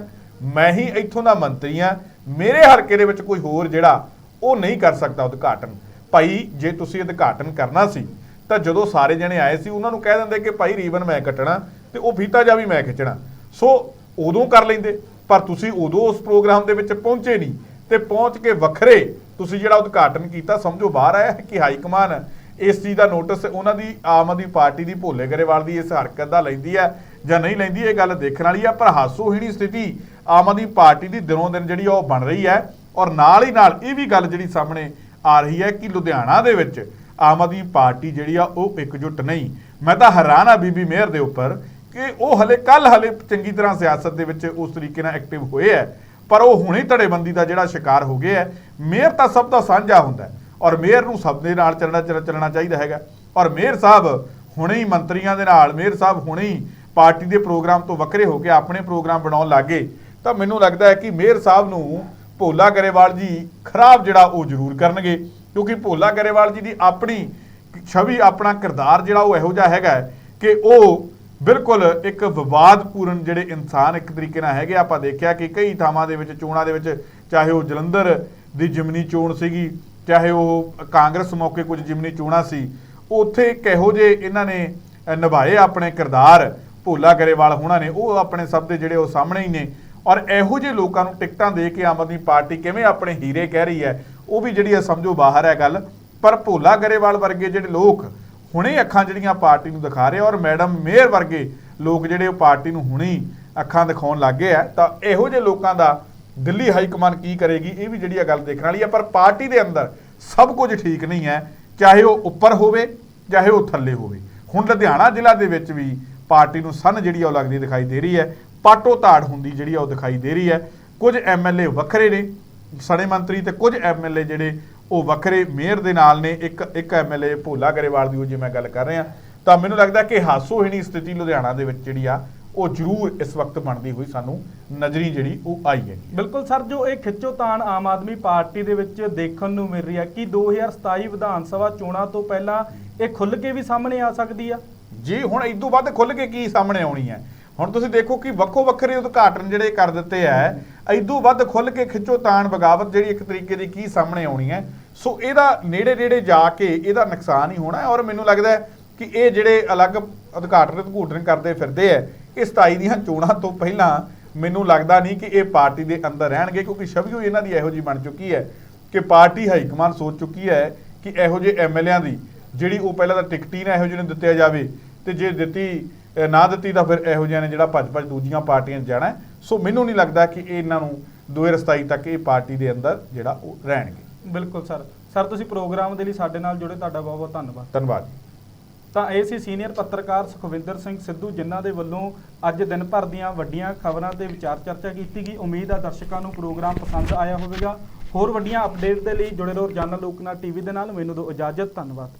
ਮੈਂ ਹੀ ਇੱਥੋਂ ਦਾ ਮੰਤਰੀ ਆ ਮੇਰੇ ਹਲਕੇ ਦੇ ਵਿੱਚ ਕੋਈ ਹੋਰ ਜਿਹੜਾ ਉਹ ਨਹੀਂ ਕਰ ਸਕਦਾ ਉਦਘਾਟਨ। ਭਾਈ, ਜੇ ਤੁਸੀਂ ਉਦਘਾਟਨ ਕਰਨਾ ਸੀ, ਤਾਂ ਜਦੋਂ ਸਾਰੇ ਜਣੇ ਆਏ ਸੀ, ਉਹਨਾਂ ਨੂੰ ਕਹਿ ਦਿੰਦੇ ਕਿ ਭਾਈ, ਰੀਬਨ ਮੈਂ ਕੱਟਣਾ ਤੇ ਉਹ ਫੀਤਾ ਜਾ ਵੀ ਮੈਂ ਖਿੱਚਣਾ। ਸੋ ਉਦੋਂ ਕਰ ਲੈਂਦੇ, ਪਰ ਤੁਸੀਂ ਉਦੋਂ ਉਸ ਪ੍ਰੋਗਰਾਮ ਦੇ ਵਿੱਚ ਪਹੁੰਚੇ ਨਹੀਂ ਤੇ ਪਹੁੰਚ ਕੇ ਵੱਖਰੇ ਤੁਸੀਂ ਜਿਹੜਾ ਉਦਘਾਟਨ ਕੀਤਾ, ਸਮਝੋ ਬਾਹਰ ਆਇਆ ਕਿ ਹਾਈ ਕਮਾਨ ਇਸ ਚੀਜ਼ ਦਾ ਨੋਟਿਸ ਉਹਨਾਂ ਦੀ, ਆਮ ਆਦਮੀ ਪਾਰਟੀ ਦੀ ਭੋਲੇ ਗਰੇਵਾਲ ਦੀ ਇਸ ਹਰਕਤ ਦਾ ਲੈਂਦੀ ਹੈ ਜਾਂ ਨਹੀਂ ਲੈਂਦੀ, ਇਹ ਗੱਲ ਦੇਖਣ ਵਾਲੀ ਆ ਪਰ ਹਾਸੋਹੀਣੀ ਸਥਿਤੀ ਆਮ ਆਦਮੀ ਪਾਰਟੀ ਦੀ ਦਿਨੋਂ ਦਿਨ ਜਿਹੜੀ ਆ ਉਹ ਬਣ ਰਹੀ ਹੈ ਔਰ ਨਾਲ ਹੀ ਨਾਲ ਇਹ ਵੀ ਗੱਲ ਜਿਹੜੀ ਸਾਹਮਣੇ ਆ ਰਹੀ ਹੈ ਕਿ ਲੁਧਿਆਣਾ ਦੇ ਵਿੱਚ ਆਮ ਆਦਮੀ ਪਾਰਟੀ ਜਿਹੜੀ ਆ ਉਹ ਇਕਜੁੱਟ ਨਹੀਂ। ਮੈਂ ਤਾਂ ਹੈਰਾਨ ਆ ਬੀਬੀ ਮੇਅਰ ਦੇ ਉੱਪਰ ਕਿ ਉਹ ਹਲੇ ਕੱਲ ਹਲੇ ਚੰਗੀ ਤਰ੍ਹਾਂ ਸਿਆਸਤ ਦੇ ਵਿੱਚ ਉਸ ਤਰੀਕੇ ਨਾਲ ਐਕਟਿਵ ਹੋਏ ਹੈ, ਪਰ ਉਹ ਹੁਣੇ ਧੜੇਬੰਦੀ ਦਾ ਜਿਹੜਾ ਸ਼ਿਕਾਰ ਹੋ ਗਏ ਹੈ, ਮੇਅਰ ਤਾਂ ਸਭ ਦਾ ਸਾਂਝਾ ਹੁੰਦਾ ਔਰ ਮੇਅਰ ਨੂੰ ਸਭ ਦੇ ਨਾਲ ਚੱਲਣਾ ਚੱਲਣਾ ਚਾਹੀਦਾ ਹੈਗਾ। ਔਰ ਮੇਅਰ ਸਾਹਿਬ ਹੁਣੇ ਹੀ ਮੰਤਰੀਆਂ ਦੇ ਨਾਲ, ਮੇਅਰ ਸਾਹਿਬ ਹੁਣੇ ਹੀ ਪਾਰਟੀ ਦੇ ਪ੍ਰੋਗਰਾਮ ਤੋਂ ਵੱਖਰੇ ਹੋ ਕੇ ਆਪਣੇ ਪ੍ਰੋਗਰਾਮ ਬਣਾਉਣ ਲੱਗੇ ਤਾਂ ਮੈਨੂੰ ਲੱਗਦਾ ਹੈ ਕਿ ਮੇਅਰ ਸਾਹਿਬ ਨੂੰ ਭੋਲਾ ਗਰੇਵਾਲ ਜੀ ਖਰਾਬ ਜਿਹੜਾ ਉਹ ਜ਼ਰੂਰ ਕਰਨਗੇ, ਕਿਉਂਕਿ ਭੋਲਾ ਗਰੇਵਾਲ ਜੀ ਦੀ ਆਪਣੀ ਛਵੀ, ਆਪਣਾ ਕਿਰਦਾਰ ਜਿਹੜਾ ਉਹ ਇਹੋ ਜਿਹਾ ਹੈਗਾ ਕਿ ਉਹ ਬਿਲਕੁਲ ਇੱਕ ਵਿਵਾਦਪੂਰਨ ਜਿਹੜੇ ਇਨਸਾਨ ਇੱਕ ਤਰੀਕੇ ਨਾਲ ਹੈਗੇ ਆਪਾਂ ਦੇਖਿਆ ਕਿ ਕਈ ਥਾਵਾਂ ਦੇ ਵਿੱਚ, ਚੋਣਾਂ ਦੇ ਵਿੱਚ, ਚਾਹੇ ਉਹ ਜਲੰਧਰ ਦੀ ਜਿਮਨੀ ਚੋਣ ਸੀਗੀ, ਚਾਹੇ ਉਹ ਕਾਂਗਰਸ ਮੌਕੇ ਕੁਝ ਜਿਮਨੀ ਚੋਣਾਂ ਸੀ, ਉੱਥੇ ਕਿਹੋ ਜੇ ਇਹਨਾਂ ਨੇ ਨਿਭਾਏ ਆਪਣੇ ਕਿਰਦਾਰ। ਭੋਲਾ ਗਰੇਵਾਲ ਹੋਣਾ ਨੇ, ਉਹ ਆਪਣੇ ਸਭ ਦੇ ਜਿਹੜੇ ਉਹ ਸਾਹਮਣੇ ਹੀ ਨੇ। ਔਰ ਇਹੋ ਜਿਹੇ ਲੋਕਾਂ ਨੂੰ ਟਿਕਟਾਂ ਦੇ ਕੇ ਆਮ ਆਦਮੀ ਪਾਰਟੀ ਕਿਵੇਂ ਆਪਣੇ ਹੀਰੇ ਕਹਿ ਰਹੀ ਹੈ, ਉਹ ਵੀ ਜਿਹੜੀ ਆ ਸਮਝੋ ਬਾਹਰ ਹੈ ਗੱਲ। ਪਰ ਭੋਲਾ ਗਰੇਵਾਲ ਵਰਗੇ ਜਿਹੜੇ ਲੋਕ ਹੁਣੇ ਅੱਖਾਂ ਜਿਹੜੀਆਂ ਪਾਰਟੀ ਨੂੰ ਦਿਖਾ ਰਹੇ ਔਰ ਮੈਡਮ ਮੇਅਰ ਵਰਗੇ ਲੋਕ ਜਿਹੜੇ ਉਹ ਪਾਰਟੀ ਨੂੰ ਹੁਣੇ ਅੱਖਾਂ ਦਿਖਾਉਣ ਲੱਗੇ ਆ, ਤਾਂ ਇਹੋ ਜਿਹੇ ਲੋਕਾਂ ਦਾ ਦਿੱਲੀ ਹਾਈ ਕਮਾਨ ਕੀ ਕਰੇਗੀ, ਇਹ ਵੀ ਜਿਹੜੀ ਆ ਗੱਲ ਦੇਖਣ ਵਾਲੀ ਆ। ਪਰ ਪਾਰਟੀ ਦੇ ਅੰਦਰ ਸਭ ਕੁਝ ਠੀਕ ਨਹੀਂ ਹੈ, ਚਾਹੇ ਉਹ ਉੱਪਰ ਹੋਵੇ, ਚਾਹੇ ਉਹ ਥੱਲੇ ਹੋਵੇ। ਹੁਣ ਲੁਧਿਆਣਾ ਜ਼ਿਲ੍ਹਾ ਦੇ ਵਿੱਚ ਵੀ ਪਾਰਟੀ ਨੂੰ ਸਨ ਜਿਹੜੀ ਆ ਉਹ ਲੱਗਦੀ ਦਿਖਾਈ ਦੇ ਰਹੀ ਹੈ। ਪਾਟੋ ਧਾੜ ਹੁੰਦੀ ਜਿਹੜੀ ਆ ਉਹ ਦਿਖਾਈ ਦੇ ਰਹੀ ਹੈ। ਕੁਝ ਐਮਐਲਏ ਵੱਖਰੇ ਨੇ ਸਣੇ ਮੰਤਰੀ ਤੇ ਕੁਝ ਐਮਐਲਏ ਜਿਹੜੇ ਉਹ ਵੱਖਰੇ ਮੇਅਰ ਦੇ ਨਾਲ ਨੇ। ਇੱਕ ਇੱਕ ਐਮਐਲਏ ਭੋਲਾ ਗਰੇਵਾਲ ਦੀ ਉਹ ਜੇ ਮੈਂ ਗੱਲ ਕਰ ਰਿਹਾ ਤਾਂ ਮੈਨੂੰ ਲੱਗਦਾ ਕਿ ਹਾਸੋਹੀਣੀ ਸਥਿਤੀ ਲੁਧਿਆਣਾ ਦੇ ਵਿੱਚ ਜਿਹੜੀ ਆ ਉਹ ਜ਼ਰੂਰ ਇਸ ਵਕਤ ਬਣਦੀ ਹੋਈ ਸਾਨੂੰ ਨਜ਼ਰੀ ਜਿਹੜੀ ਉਹ ਆਈ ਹੈ। ਬਿਲਕੁਲ ਸਰ ਜੋ ਇਹ ਖਿੱਚੋਤਾਣ ਆਮ ਆਦਮੀ ਪਾਰਟੀ ਦੇ ਵਿੱਚ ਦੇਖਣ ਨੂੰ ਮਿਲ ਰਹੀ ਹੈ ਕਿ 2027 ਵਿਧਾਨ ਸਭਾ ਚੋਣਾਂ ਤੋਂ ਪਹਿਲਾਂ ਇਹ ਖੁੱਲ ਕੇ ਵੀ ਸਾਹਮਣੇ ਆ ਸਕਦੀ ਆ। ਜੀ ਹੁਣ ਇਦੋਂ ਵੱਧ ਖੁੱਲ ਕੇ ਕੀ ਸਾਹਮਣੇ ਆਉਣੀ ਹੈ? ਹੁਣ ਤੁਸੀਂ ਦੇਖੋ ਕਿ ਵੱਖੋ ਵੱਖਰੇ ਉਦਘਾਟਨ ਜਿਹੜੇ ਕਰ ਦਿੱਤੇ ਐ ਇਦੋਂ ਵੱਧ ਖੁੱਲ ਕੇ ਖਿੱਚੋ ਤਾਣ ਬਗਾਵਤ ਜਿਹੜੀ ਇੱਕ ਤਰੀਕੇ ਦੀ ਕੀ ਸਾਹਮਣੇ ਆਉਣੀ ਹੈ ਸੋ ਇਹਦਾ ਨੇੜੇ ਨੇੜੇ ਜਾ ਕੇ ਇਹਦਾ ਨੁਕਸਾਨ ਹੀ ਹੋਣਾ ਔਰ ਮੈਨੂੰ ਲੱਗਦਾ ਕਿ ਇਹ ਜਿਹੜੇ ਅਲੱਗ ਉਦਘਾਟਨ ਉਦਘੂਟਨ ਕਰਦੇ ਫਿਰਦੇ ਐ, ਇਹ 27 ਦੀਆਂ ਚੋਣਾਂ ਤੋਂ ਪਹਿਲਾਂ ਮੈਨੂੰ ਲੱਗਦਾ ਨਹੀਂ ਕਿ ਇਹ ਪਾਰਟੀ ਦੇ ਅੰਦਰ ਰਹਿਣਗੇ ਕਿਉਂਕਿ ਛਵੀ ਇਹਨਾਂ ਦੀ ਇਹੋ ਜੀ ਬਣ ਚੁੱਕੀ ਹੈ ਕਿ ਪਾਰਟੀ ਹਾਈ ਕਮਾਨ ਸੋਚ ਚੁੱਕੀ ਹੈ ਕਿ ਇਹੋ ਜਿਹੇ ਐਮਐਲਏਆਂ ਦੀ ਜਿਹੜੀ ਉਹ ਪਹਿਲਾਂ ਤਾਂ ਟਿਕਟ ਹੀ ਨਾ ਇਹੋ ਜਿਹੇ ਨੂੰ ਦਿੱਤਿਆ ਜਾਵੇ ਤੇ ਜੇ ਦਿੱਤੀ ਨਾ ਦਿੱਤੀ ਤਾਂ ਫਿਰ ਇਹੋ ਜਿਹਿਆਂ ਨੇ ਜਿਹੜਾ ਭੱਜ ਭੱਜ ਦੂਜੀਆਂ ਪਾਰਟੀਆਂ 'ਚ ਜਾਣਾ। ਸੋ ਮੈਨੂੰ ਨਹੀਂ ਲੱਗਦਾ ਕਿ ਇਹ ਇਹਨਾਂ ਨੂੰ 2027 ਤੱਕ ਇਹ ਪਾਰਟੀ ਦੇ ਅੰਦਰ ਜਿਹੜਾ ਉਹ ਰਹਿਣਗੇ। ਬਿਲਕੁਲ ਸਰ। ਸਰ ਤੁਸੀਂ ਪ੍ਰੋਗਰਾਮ ਦੇ ਲਈ ਸਾਡੇ ਨਾਲ ਜੁੜੇ ਤੁਹਾਡਾ ਬਹੁਤ ਬਹੁਤ ਧੰਨਵਾਦ। ਧੰਨਵਾਦ ਜੀ। ਤਾਂ ਇਹ ਸੀ ਸੀਨੀਅਰ ਪੱਤਰਕਾਰ ਸੁਖਵਿੰਦਰ ਸਿੰਘ ਸਿੱਧੂ ਜਿਨ੍ਹਾਂ ਦੇ ਵੱਲੋਂ ਅੱਜ ਦਿਨ ਭਰ ਦੀਆਂ ਵੱਡੀਆਂ ਖਬਰਾਂ ਤੇ ਵਿਚਾਰ ਚਰਚਾ ਕੀਤੀ ਗਈ। ਉਮੀਦ ਹੈ ਦਰਸ਼ਕਾਂ ਨੂੰ ਪ੍ਰੋਗਰਾਮ ਪਸੰਦ ਆਇਆ ਹੋਵੇਗਾ। ਹੋਰ ਵੱਡੀਆਂ ਅਪਡੇਟ ਦੇ ਲਈ ਜੁੜੇ ਰਹੋ ਰੋਜ਼ਾਨਾ ਲੋਕਨਾ ਟੀਵੀ ਦੇ ਨਾਲ। ਮੈਨੂੰ ਦਿਓ ਇਜਾਜ਼ਤ। ਧੰਨਵਾਦ।